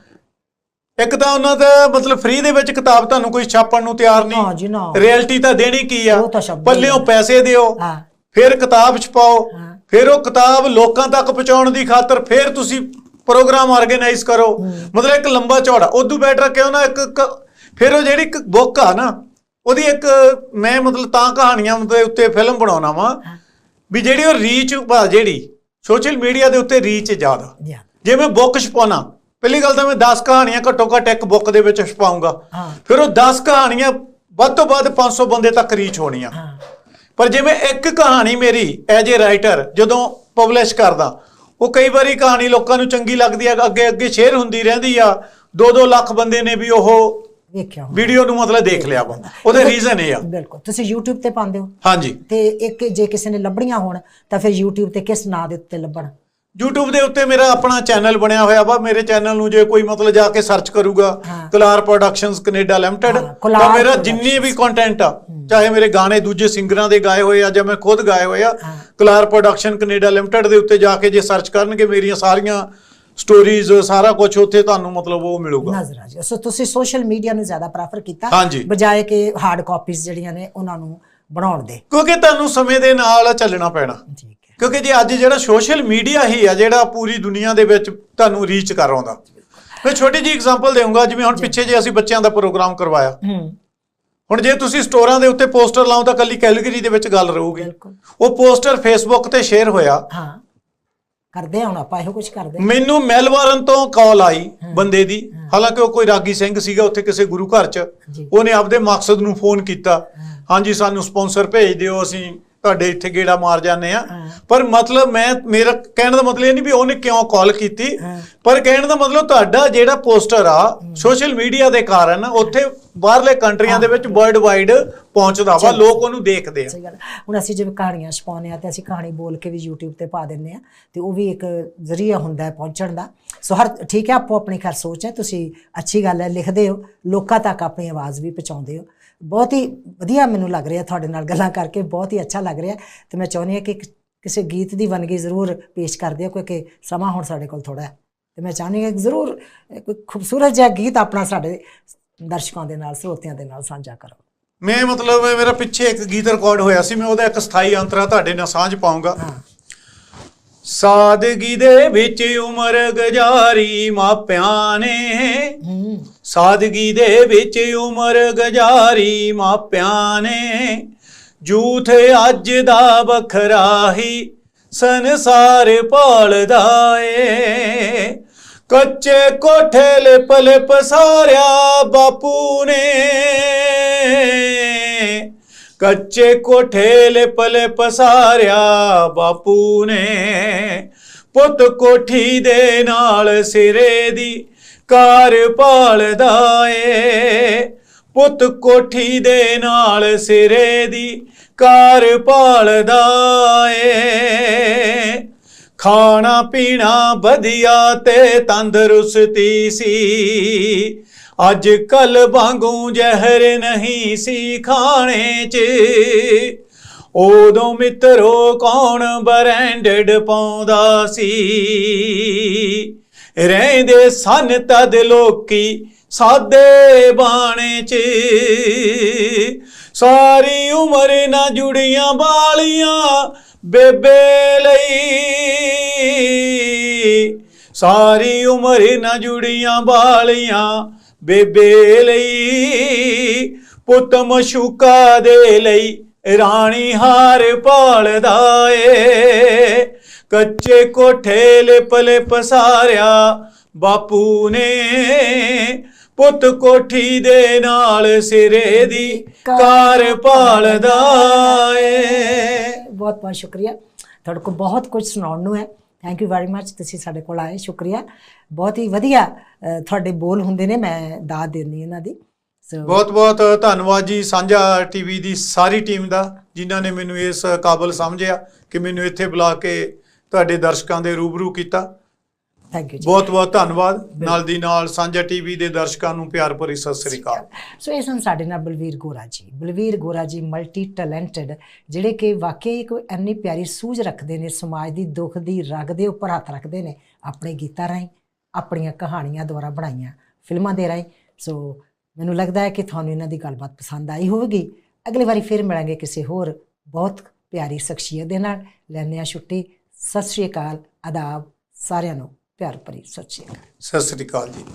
[SPEAKER 2] ਇੱਕ ਤਾਂ ਉਹਨਾਂ ਦਾ ਮਤਲਬ ਫ੍ਰੀ ਦੇ ਵਿੱਚ ਕਿਤਾਬ ਤੁਹਾਨੂੰ ਕੋਈ ਛਾਪਣ ਨੂੰ ਤਿਆਰ
[SPEAKER 1] ਨਾ ਜੀ, ਨਾ।
[SPEAKER 2] ਨਹੀਂ ਰਿਐਲਿਟੀ ਤਾਂ ਦੇਣੀ ਕੀ ਆ?
[SPEAKER 1] ਹੀ
[SPEAKER 2] ਪੱਲਿਓਂ
[SPEAKER 1] ਹੈ।
[SPEAKER 2] ਪੈਸੇ ਦਿਓ।
[SPEAKER 1] ਹਾਂ।
[SPEAKER 2] ਫਿਰ ਕਿਤਾਬ ਛਪਾਓ।
[SPEAKER 1] ਹਾਂ।
[SPEAKER 2] ਫਿਰ ਉਹ ਕਿਤਾਬ ਲੋਕਾਂ ਤੱਕ ਪਹੁੰਚਾਉਣ ਦੀ ਖਾਤਰ ਫਿਰ ਤੁਸੀਂ ਪ੍ਰੋਗਰਾਮ ਆਰਗੇਨਾਈਜ਼ ਕਰੋ। ਮਤਲਬ ਇੱਕ ਲੰਬਾ ਚੌੜਾ। ਉਦੋਂ ਬੈਟਰ ਕਿਉਂ ਨਾ ਇੱਕ ਇੱਕ- ਫਿਰ ਉਹ ਜਿਹੜੀ ਇੱਕ ਬੁੱਕ ਆ ਨਾ ਉਹਦੀ ਇੱਕ ਮੈਂ ਮਤਲਬ ਤਾਂ ਕਹਾਣੀਆਂ ਦੇ ਉੱਤੇ ਫਿਲਮ ਬਣਾਉਣਾ ਵਾ ਵੀ ਜਿਹੜੀ ਉਹ ਰੀਚ ਜਿਹੜੀ ਸੋਸ਼ਲ ਮੀਡੀਆ ਦੇ ਉੱਤੇ ਰੀਚ ਜ਼ਿਆਦਾ।
[SPEAKER 1] ਜੀ
[SPEAKER 2] ਜੇ ਮੈਂ ਬੁੱਕ ਛਪਾਉਣਾ ਪਹਿਲੀ ਗੱਲ ਤਾਂ ਮੈਂ 10 ਕਹਾਣੀਆਂ ਘੱਟੋ ਘੱਟ ਇੱਕ ਬੁੱਕ ਦੇ ਵਿੱਚ ਛਪਾਉਂਗਾ
[SPEAKER 1] ਹਾਂ।
[SPEAKER 2] ਫਿਰ ਉਹ 10 ਕਹਾਣੀਆਂ ਵੱਧ ਤੋਂ ਵੱਧ 500 ਬੰਦੇ ਤੱਕ ਰੀਚ ਹੋਣੀਆਂ।
[SPEAKER 1] ਹਾਂ।
[SPEAKER 2] ਪਰ ਜੇ ਮੈਂ ਇੱਕ ਕਹਾਣੀ ਮੇਰੀ ਐਜ ਏ ਰਾਈਟਰ ਜਦੋਂ ਪਬਲਿਸ਼ ਕਰਦਾ ਉਹ ਕਈ ਵਾਰੀ ਕਹਾਣੀ ਲੋਕਾਂ ਨੂੰ ਚੰਗੀ ਲੱਗਦੀ ਆ ਅੱਗੇ ਅੱਗੇ ਸ਼ੇਅਰ ਹੁੰਦੀ ਰਹਿੰਦੀ ਆ। 2-2 ਲੱਖ ਬੰਦੇ ਨੇ ਵੀ ਉਹ
[SPEAKER 1] ਵੇਖਿਆ ਹੁਣ।
[SPEAKER 2] ਵੀਡੀਓ ਨੂੰ ਮਤਲਬ ਦੇਖ ਲਿਆ ਵਾ ਉਹਦੇ ਰੀਜ਼ਨ ਇਹ ਆ।
[SPEAKER 1] ਬਿਲਕੁਲ। ਤੁਸੀਂ YouTube ਤੇ ਪਾਉਂਦੇ ਹੋ।
[SPEAKER 2] ਹਾਂਜੀ।
[SPEAKER 1] ਤੇ ਇੱਕ ਜੇ ਕਿਸੇ ਨੇ ਲੱਭਣੀਆਂ ਹੋਣ ਤਾਂ ਫਿਰ YouTube ਤੇ ਕਿਸ ਨਾਂ ਦੇ ਉੱਤੇ ਲੱਭਣ?
[SPEAKER 2] YouTube ਦੇ ਉੱਤੇ ਮੇਰਾ ਆਪਣਾ ਚੈਨਲ ਬਣਿਆ ਹੋਇਆ ਵਾ। ਮੇਰੇ ਚੈਨਲ ਨੂੰ ਜੇ ਕੋਈ ਮਤਲਬ ਜਾ ਕੇ ਸਰਚ ਕਰੂਗਾ। ਕਲਾਰ ਪ੍ਰੋਡਕਸ਼ਨਸ ਕੈਨੇਡਾ ਲਿਮਟਿਡ ਤਾਂ ਮੇਰਾ। ਜਿੰਨੀ ਵੀ ਕੰਟੈਂਟ ਆ ਚਾਹੇ ਮੇਰੇ ਗਾਣੇ ਦੂਜੇ ਸਿੰਗਰਾਂ ਦੇ ਗਾਏ ਹੋਏ ਆ ਜਾਂ ਮੈਂ ਖੁਦ ਗਾਏ ਹੋਏ ਆ। ਕਲਾਰ ਪ੍ਰੋਡਕਸ਼ਨ ਕੈਨੇਡਾ ਲਿਮਟਿਡ ਦੇ ਉੱਤੇ ਜਾ ਕੇ ਜੇ ਸਰਚ ਕਰਨਗੇ ਮੇਰੀਆਂ ਸਾਰੀਆਂ ਸਟੋਰੀਜ਼ ਸਾਰਾ ਕੁਝ ਉੱਥੇ ਤੁਹਾਨੂੰ ਮਤਲਬ ਉਹ ਮਿਲੂਗਾ।
[SPEAKER 1] ਨਜ਼ਰ ਆ ਜੀ ਸੋ ਤੁਸੀਂ ਸੋਸ਼ਲ ਮੀਡੀਆ ਨੂੰ ਜ਼ਿਆਦਾ ਪ੍ਰੈਫਰ ਕੀਤਾ
[SPEAKER 2] ਹਾਂਜੀ।
[SPEAKER 1] ਬਜਾਏ ਕਿ ਹਾਰਡ ਕਾਪੀਜ਼ ਜਿਹੜੀਆਂ ਨੇ ਉਹਨਾਂ ਨੂੰ ਬਣਾਉਣ ਦੇ।
[SPEAKER 2] ਕਿਉਂਕਿ ਤੁਹਾਨੂੰ ਸਮੇਂ ਦੇ ਨਾਲ ਚੱਲਣਾ ਪੈਣਾ।
[SPEAKER 1] ਠੀਕ ਹੈ।
[SPEAKER 2] ਕਿਉਂਕਿ ਜੇ ਅੱਜ ਜਿਹੜਾ ਸੋਸ਼ਲ ਮੀਡੀਆ ਹੀ ਆ ਜਿਹੜਾ ਪੂਰੀ ਦੁਨੀਆ ਦੇ ਵਿੱਚ ਤੁਹਾਨੂੰ ਰੀਚ ਕਰ ਆਉਂਦਾ। ਮੈਂ ਛੋਟੀ ਜੀ ਐਗਜ਼ਾਮਪਲ ਦੇਵਾਂਗਾ ਜਿਵੇਂ ਹੁਣ ਪਿੱਛੇ ਜੇ ਅਸੀਂ ਬੱਚਿਆਂ ਦਾ ਪ੍ਰੋਗਰਾਮ ਕਰਵਾਇਆ।
[SPEAKER 1] ਹੂੰ।
[SPEAKER 2] ਹੁਣ ਜੇ ਤੁਸੀਂ ਸਟੋਰਾਂ ਦੇ ਉੱਤੇ ਪੋਸਟਰ ਲਾਓ ਤਾਂ ਕੱਲੀ ਕੈਲਗਰੀ ਦੇ ਵਿੱਚ ਗੱਲ ਰਹੂਗੀ।
[SPEAKER 1] ਬਿਲਕੁਲ।
[SPEAKER 2] ਉਹ ਪੋਸਟਰ ਫੇਸਬੁੱਕ ਤੇ ਸ਼ੇਅਰ ਹੋਇਆ।
[SPEAKER 1] ਹਾਂ। ਕਰਦੇ ਹਾਂ ਹੁਣ ਆਪਾਂ ਇਹੋ ਕੁਝ ਕਰਦੇ।
[SPEAKER 2] ਮੈਨੂੰ ਮੈਲਬੌਰਨ ਤੋਂ ਕਾਲ ਆਈ ਬੰਦੇ ਦੀ। ਹਾਲਾਂਕਿ ਉਹ ਕੋਈ ਰਾਗੀ ਸਿੰਘ ਸੀਗਾ ਉੱਥੇ ਕਿਸੇ ਗੁਰੂ ਘਰ 'ਚ। ਉਹਨੇ ਆਪਦੇ ਮਕਸਦ ਨੂੰ ਫੋਨ ਕੀਤਾ। ਹਾਂਜੀ ਸਾਨੂੰ ਸਪਾਂਸਰ ਭੇਜ ਦਿਓ ਅਸੀਂ ਤੁਹਾਡੇ ਇੱਥੇ ਗੇੜਾ ਮਾਰ ਜਾਂਦੇ ਆ। ਪਰ ਮਤਲਬ ਮੈਂ ਮੇਰਾ ਕਹਿਣ ਦਾ ਮਤਲਬ ਇਹ ਨਹੀਂ ਵੀ ਉਹਨੇ ਕਿਉਂ ਕਾਲ ਕੀਤੀ। ਪਰ ਕਹਿਣ ਦਾ ਮਤਲਬ ਤੁਹਾਡਾ ਜਿਹੜਾ ਪੋਸਟਰ ਆ ਸੋਸ਼ਲ ਮੀਡੀਆ ਦੇ ਕਾਰਨ ਉੱਥੇ ਬਾਹਰਲੇ ਕੰਟਰੀਆਂ ਦੇ ਵਿੱਚ ਵਰਲਡ ਵਾਈਡ ਪਹੁੰਚਦਾ ਵਾ ਲੋਕ ਉਹਨੂੰ ਦੇਖਦੇ ਆ।
[SPEAKER 1] ਹੁਣ ਅਸੀਂ ਜਿਵੇਂ ਕਹਾਣੀਆਂ ਛਪਾਉਂਦੇ ਆ ਤੇ ਅਸੀਂ ਕਹਾਣੀ ਬੋਲ ਕੇ ਵੀ YouTube ਤੇ ਪਾ ਦਿੰਦੇ ਆ ਤੇ ਉਹ ਵੀ ਇੱਕ ਜ਼ਰੀਆ ਹੁੰਦਾ ਹੈ ਪਹੁੰਚਣ ਦਾ। ਸੋ ਹਰ ਠੀਕ ਹੈ ਆਪੋ ਆਪਣੀ ਖਰ ਸੋਚ ਹੈ ਤੁਸੀਂ ਅੱਛੀ ਗੱਲ ਹੈ ਲਿਖਦੇ ਹੋ ਲੋਕਾਂ ਤੱਕ ਆਪਣੀ ਆਵਾਜ਼ ਵੀ ਪਹੁੰਚਾਉਂਦੇ ਹੋ। ਬਹੁਤ ਹੀ ਵਧੀਆ ਮੈਨੂੰ ਲੱਗ ਰਿਹਾ ਤੁਹਾਡੇ ਨਾਲ ਗੱਲਾਂ ਕਰਕੇ ਬਹੁਤ ਹੀ ਅੱਛਾ ਲੱਗ ਰਿਹਾ। ਤੇ ਮੈਂ ਚਾਹੁੰਦੀ ਹਾਂ ਕਿ ਕਿਸੇ ਗੀਤ ਦੀ ਵੰਨਗੀ ਜ਼ਰੂਰ ਪੇਸ਼ ਕਰ ਦਿਓ ਕਿਉਂਕਿ ਸਮਾਂ ਹੁਣ ਸਾਡੇ ਕੋਲ ਥੋੜਾ ਹੈ। ਤੇ ਮੈਂ ਚਾਹੁੰਦੀ ਹਾਂ ਕਿ ਜ਼ਰੂਰ ਕੋਈ ਖੂਬਸੂਰਤ ਜਿਹਾ ਗੀਤ ਆਪਣਾ ਸਾਡੇ ਦਰਸ਼ਕਾਂ ਦੇ ਨਾਲ ਸਰੋਤਿਆਂ ਦੇ ਨਾਲ ਸਾਂਝਾ ਕਰੋ।
[SPEAKER 2] ਮੈਂ ਮਤਲਬ ਮੇਰਾ ਪਿੱਛੇ ਇੱਕ ਗੀਤ ਰਿਕਾਰਡ ਹੋਇਆ ਸੀ ਮੈਂ ਉਹਦਾ ਇੱਕ ਸਥਾਈ ਅੰਤਰਾ ਤੁਹਾਡੇ ਨਾਲ ਸਾਂਝ ਪਾਉਂਗਾ ਸਾਦਗੀ ਦੇ ਵਿੱਚ ਉਮਰ ਗੁਜ਼ਾਰੀ ਮਾਪਿਆਂ ਨੇ ਸਾਦਗੀ ਦੇ ਵਿੱਚ ਉਮਰ ਗੁਜ਼ਾਰੀ ਮਾਪਿਆਂ ਨੇ। ਜੂਥ ਅੱਜ ਦਾ ਵੱਖਰਾ ਹੀ ਸੰਸਾਰ ਪਾਲਦਾ ਏ। ਕੱਚੇ ਕੋਠੇ ਲਿਪ ਲਿਪ ਸਾਰਿਆ ਬਾਪੂ ਨੇ। ਕੱਚੇ ਕੋਠੇ ਲਿਪ ਲਿਪ ਸਾਰਿਆ ਬਾਪੂ ਨੇ। ਪੁੱਤ ਕੋਠੀ ਦੇ ਨਾਲ ਸਿਰੇ ਦੀ ਕਾਰ ਭਾਲਦਾ ਏ। ਪੁੱਤ ਕੋਠੀ ਦੇ ਨਾਲ ਸਿਰੇ ਦੀ ਕਾਰ ਭਾਲਦਾ ਏ। ਖਾਣਾ ਪੀਣਾ ਵਧੀਆ ਤੇ ਤੰਦਰੁਸਤੀ ਸੀ। ਅੱਜ ਕੱਲ ਵਾਂਗੂ ਜ਼ਹਿਰ ਨਹੀਂ ਸੀ ਖਾਣੇ 'ਚ। ਉਦੋਂ ਮਿੱਤਰੋ ਕੌਣ ਬ੍ਰਾਂਡਡ ਪਾਉਂਦਾ ਸੀ? ਰਹਿੰਦੇ ਸਨ ਤਦ ਲੋਕੀ ਸਾਦੇ ਬਾਣੇ 'ਚ। ਸਾਰੀ ਉਮਰ ਨਾ ਜੁੜੀਆਂ ਬਾਲੀਆਂ ਬੇਬੇ ਲਈ। ਸਾਰੀ ਉਮਰ ਨਾ ਜੁੜੀਆਂ ਬਾਲੀਆਂ ਬੇਬੇ ਲਈ। ਪੁੱਤ ਮਸ਼ੂਕਾ ਦੇ ਲਈ ਰਾਣੀ ਹਾਰ ਪਾਲਦਾ ਏ। ਕੱਚੇ ਕੋਠੇ ਲਿਪ ਲਿਪ ਸਾਰਿਆ ਬਾਪੂ ਨੇ ਪੁੱਤ ਕੋਠੀ ਦੇ ਨਾਲ ਸਿਰੇ ਦੀ ਕਾਰ ਭਾਲਦਾ ਏ।
[SPEAKER 1] ਬਹੁਤ ਬਹੁਤ ਸ਼ੁਕਰੀਆ। ਤੁਹਾਡੇ ਕੋਲ ਬਹੁਤ ਕੁਝ ਸੁਣਾਉਣ ਨੂੰ ਹੈ। ਥੈਂਕ ਯੂ ਵੈਰੀ ਮੱਚ ਤੁਸੀਂ ਸਾਡੇ ਕੋਲ ਆਏ। ਸ਼ੁਕਰੀਆ। ਬਹੁਤ ਹੀ ਵਧੀਆ ਤੁਹਾਡੇ ਬੋਲ ਹੁੰਦੇ ਨੇ। ਮੈਂ ਦਾਦ ਦਿੰਦੀ ਇਹਨਾਂ ਦੀ।
[SPEAKER 2] ਬਹੁਤ ਬਹੁਤ ਧੰਨਵਾਦ ਜੀ ਸਾਂਝਾ ਟੀਵੀ ਦੀ ਸਾਰੀ ਟੀਮ ਦਾ ਜਿਨ੍ਹਾਂ ਨੇ ਮੈਨੂੰ ਇਸ ਕਾਬਲ ਸਮਝਿਆ ਕਿ ਮੈਨੂੰ ਇੱਥੇ ਬੁਲਾ ਕੇ ਤੁਹਾਡੇ ਦਰਸ਼ਕਾਂ ਦੇ ਰੂਬਰੂ ਕੀਤਾ।
[SPEAKER 1] ਥੈਂਕ ਯੂ ਜੀ।
[SPEAKER 2] ਬਹੁਤ ਬਹੁਤ ਧੰਨਵਾਦ। ਨਾਲ ਦੀ ਨਾਲ ਸਾਂਝਾ ਟੀਵੀ ਦੇ ਦਰਸ਼ਕਾਂ ਨੂੰ ਪਿਆਰ ਭਰੀ ਸਤਿ ਸ੍ਰੀ ਅਕਾਲ।
[SPEAKER 1] ਸੋ ਇਸ ਨੂੰ ਸਾਡੇ ਨਾਲ ਬਲਵੀਰ ਗੋਰਾ ਜੀ। ਬਲਵੀਰ ਗੋਰਾ ਜੀ ਮਲਟੀ ਟੈਲੈਂਟਡ ਜਿਹੜੇ ਕਿ ਵਾਕਈ ਕੋਈ ਇੰਨੀ ਪਿਆਰੀ ਸੂਝ ਰੱਖਦੇ ਨੇ ਸਮਾਜ ਦੀ ਦੁੱਖ ਦੀ ਰਗ ਦੇ ਉੱਪਰ ਹੱਥ ਰੱਖਦੇ ਨੇ ਆਪਣੇ ਗੀਤਾਂ ਰਾਹੀਂ ਆਪਣੀਆਂ ਕਹਾਣੀਆਂ ਦੁਆਰਾ ਬਣਾਈਆਂ ਫਿਲਮਾਂ ਦੇ ਰਾਹੀਂ। ਸੋ ਮੈਨੂੰ ਲੱਗਦਾ ਹੈ ਕਿ ਤੁਹਾਨੂੰ ਇਹਨਾਂ ਦੀ ਗੱਲਬਾਤ ਪਸੰਦ ਆਈ ਹੋਵੇਗੀ। ਅਗਲੀ ਵਾਰੀ ਫਿਰ ਮਿਲਾਂਗੇ ਕਿਸੇ ਹੋਰ ਬਹੁਤ ਪਿਆਰੀ ਸ਼ਖਸੀਅਤ ਦੇ ਨਾਲ। ਲੈਂਦੇ ਹਾਂ ਛੁੱਟੀ। ਸਤਿ ਸ਼੍ਰੀ ਅਕਾਲ, ਆਦਾਬ ਸਾਰਿਆਂ ਨੂੰ, ਪਿਆਰ ਭਰੀ ਸਤਿ ਸ਼੍ਰੀ ਅਕਾਲ।
[SPEAKER 2] ਸਤਿ ਸ਼੍ਰੀ ਅਕਾਲ ਜੀ।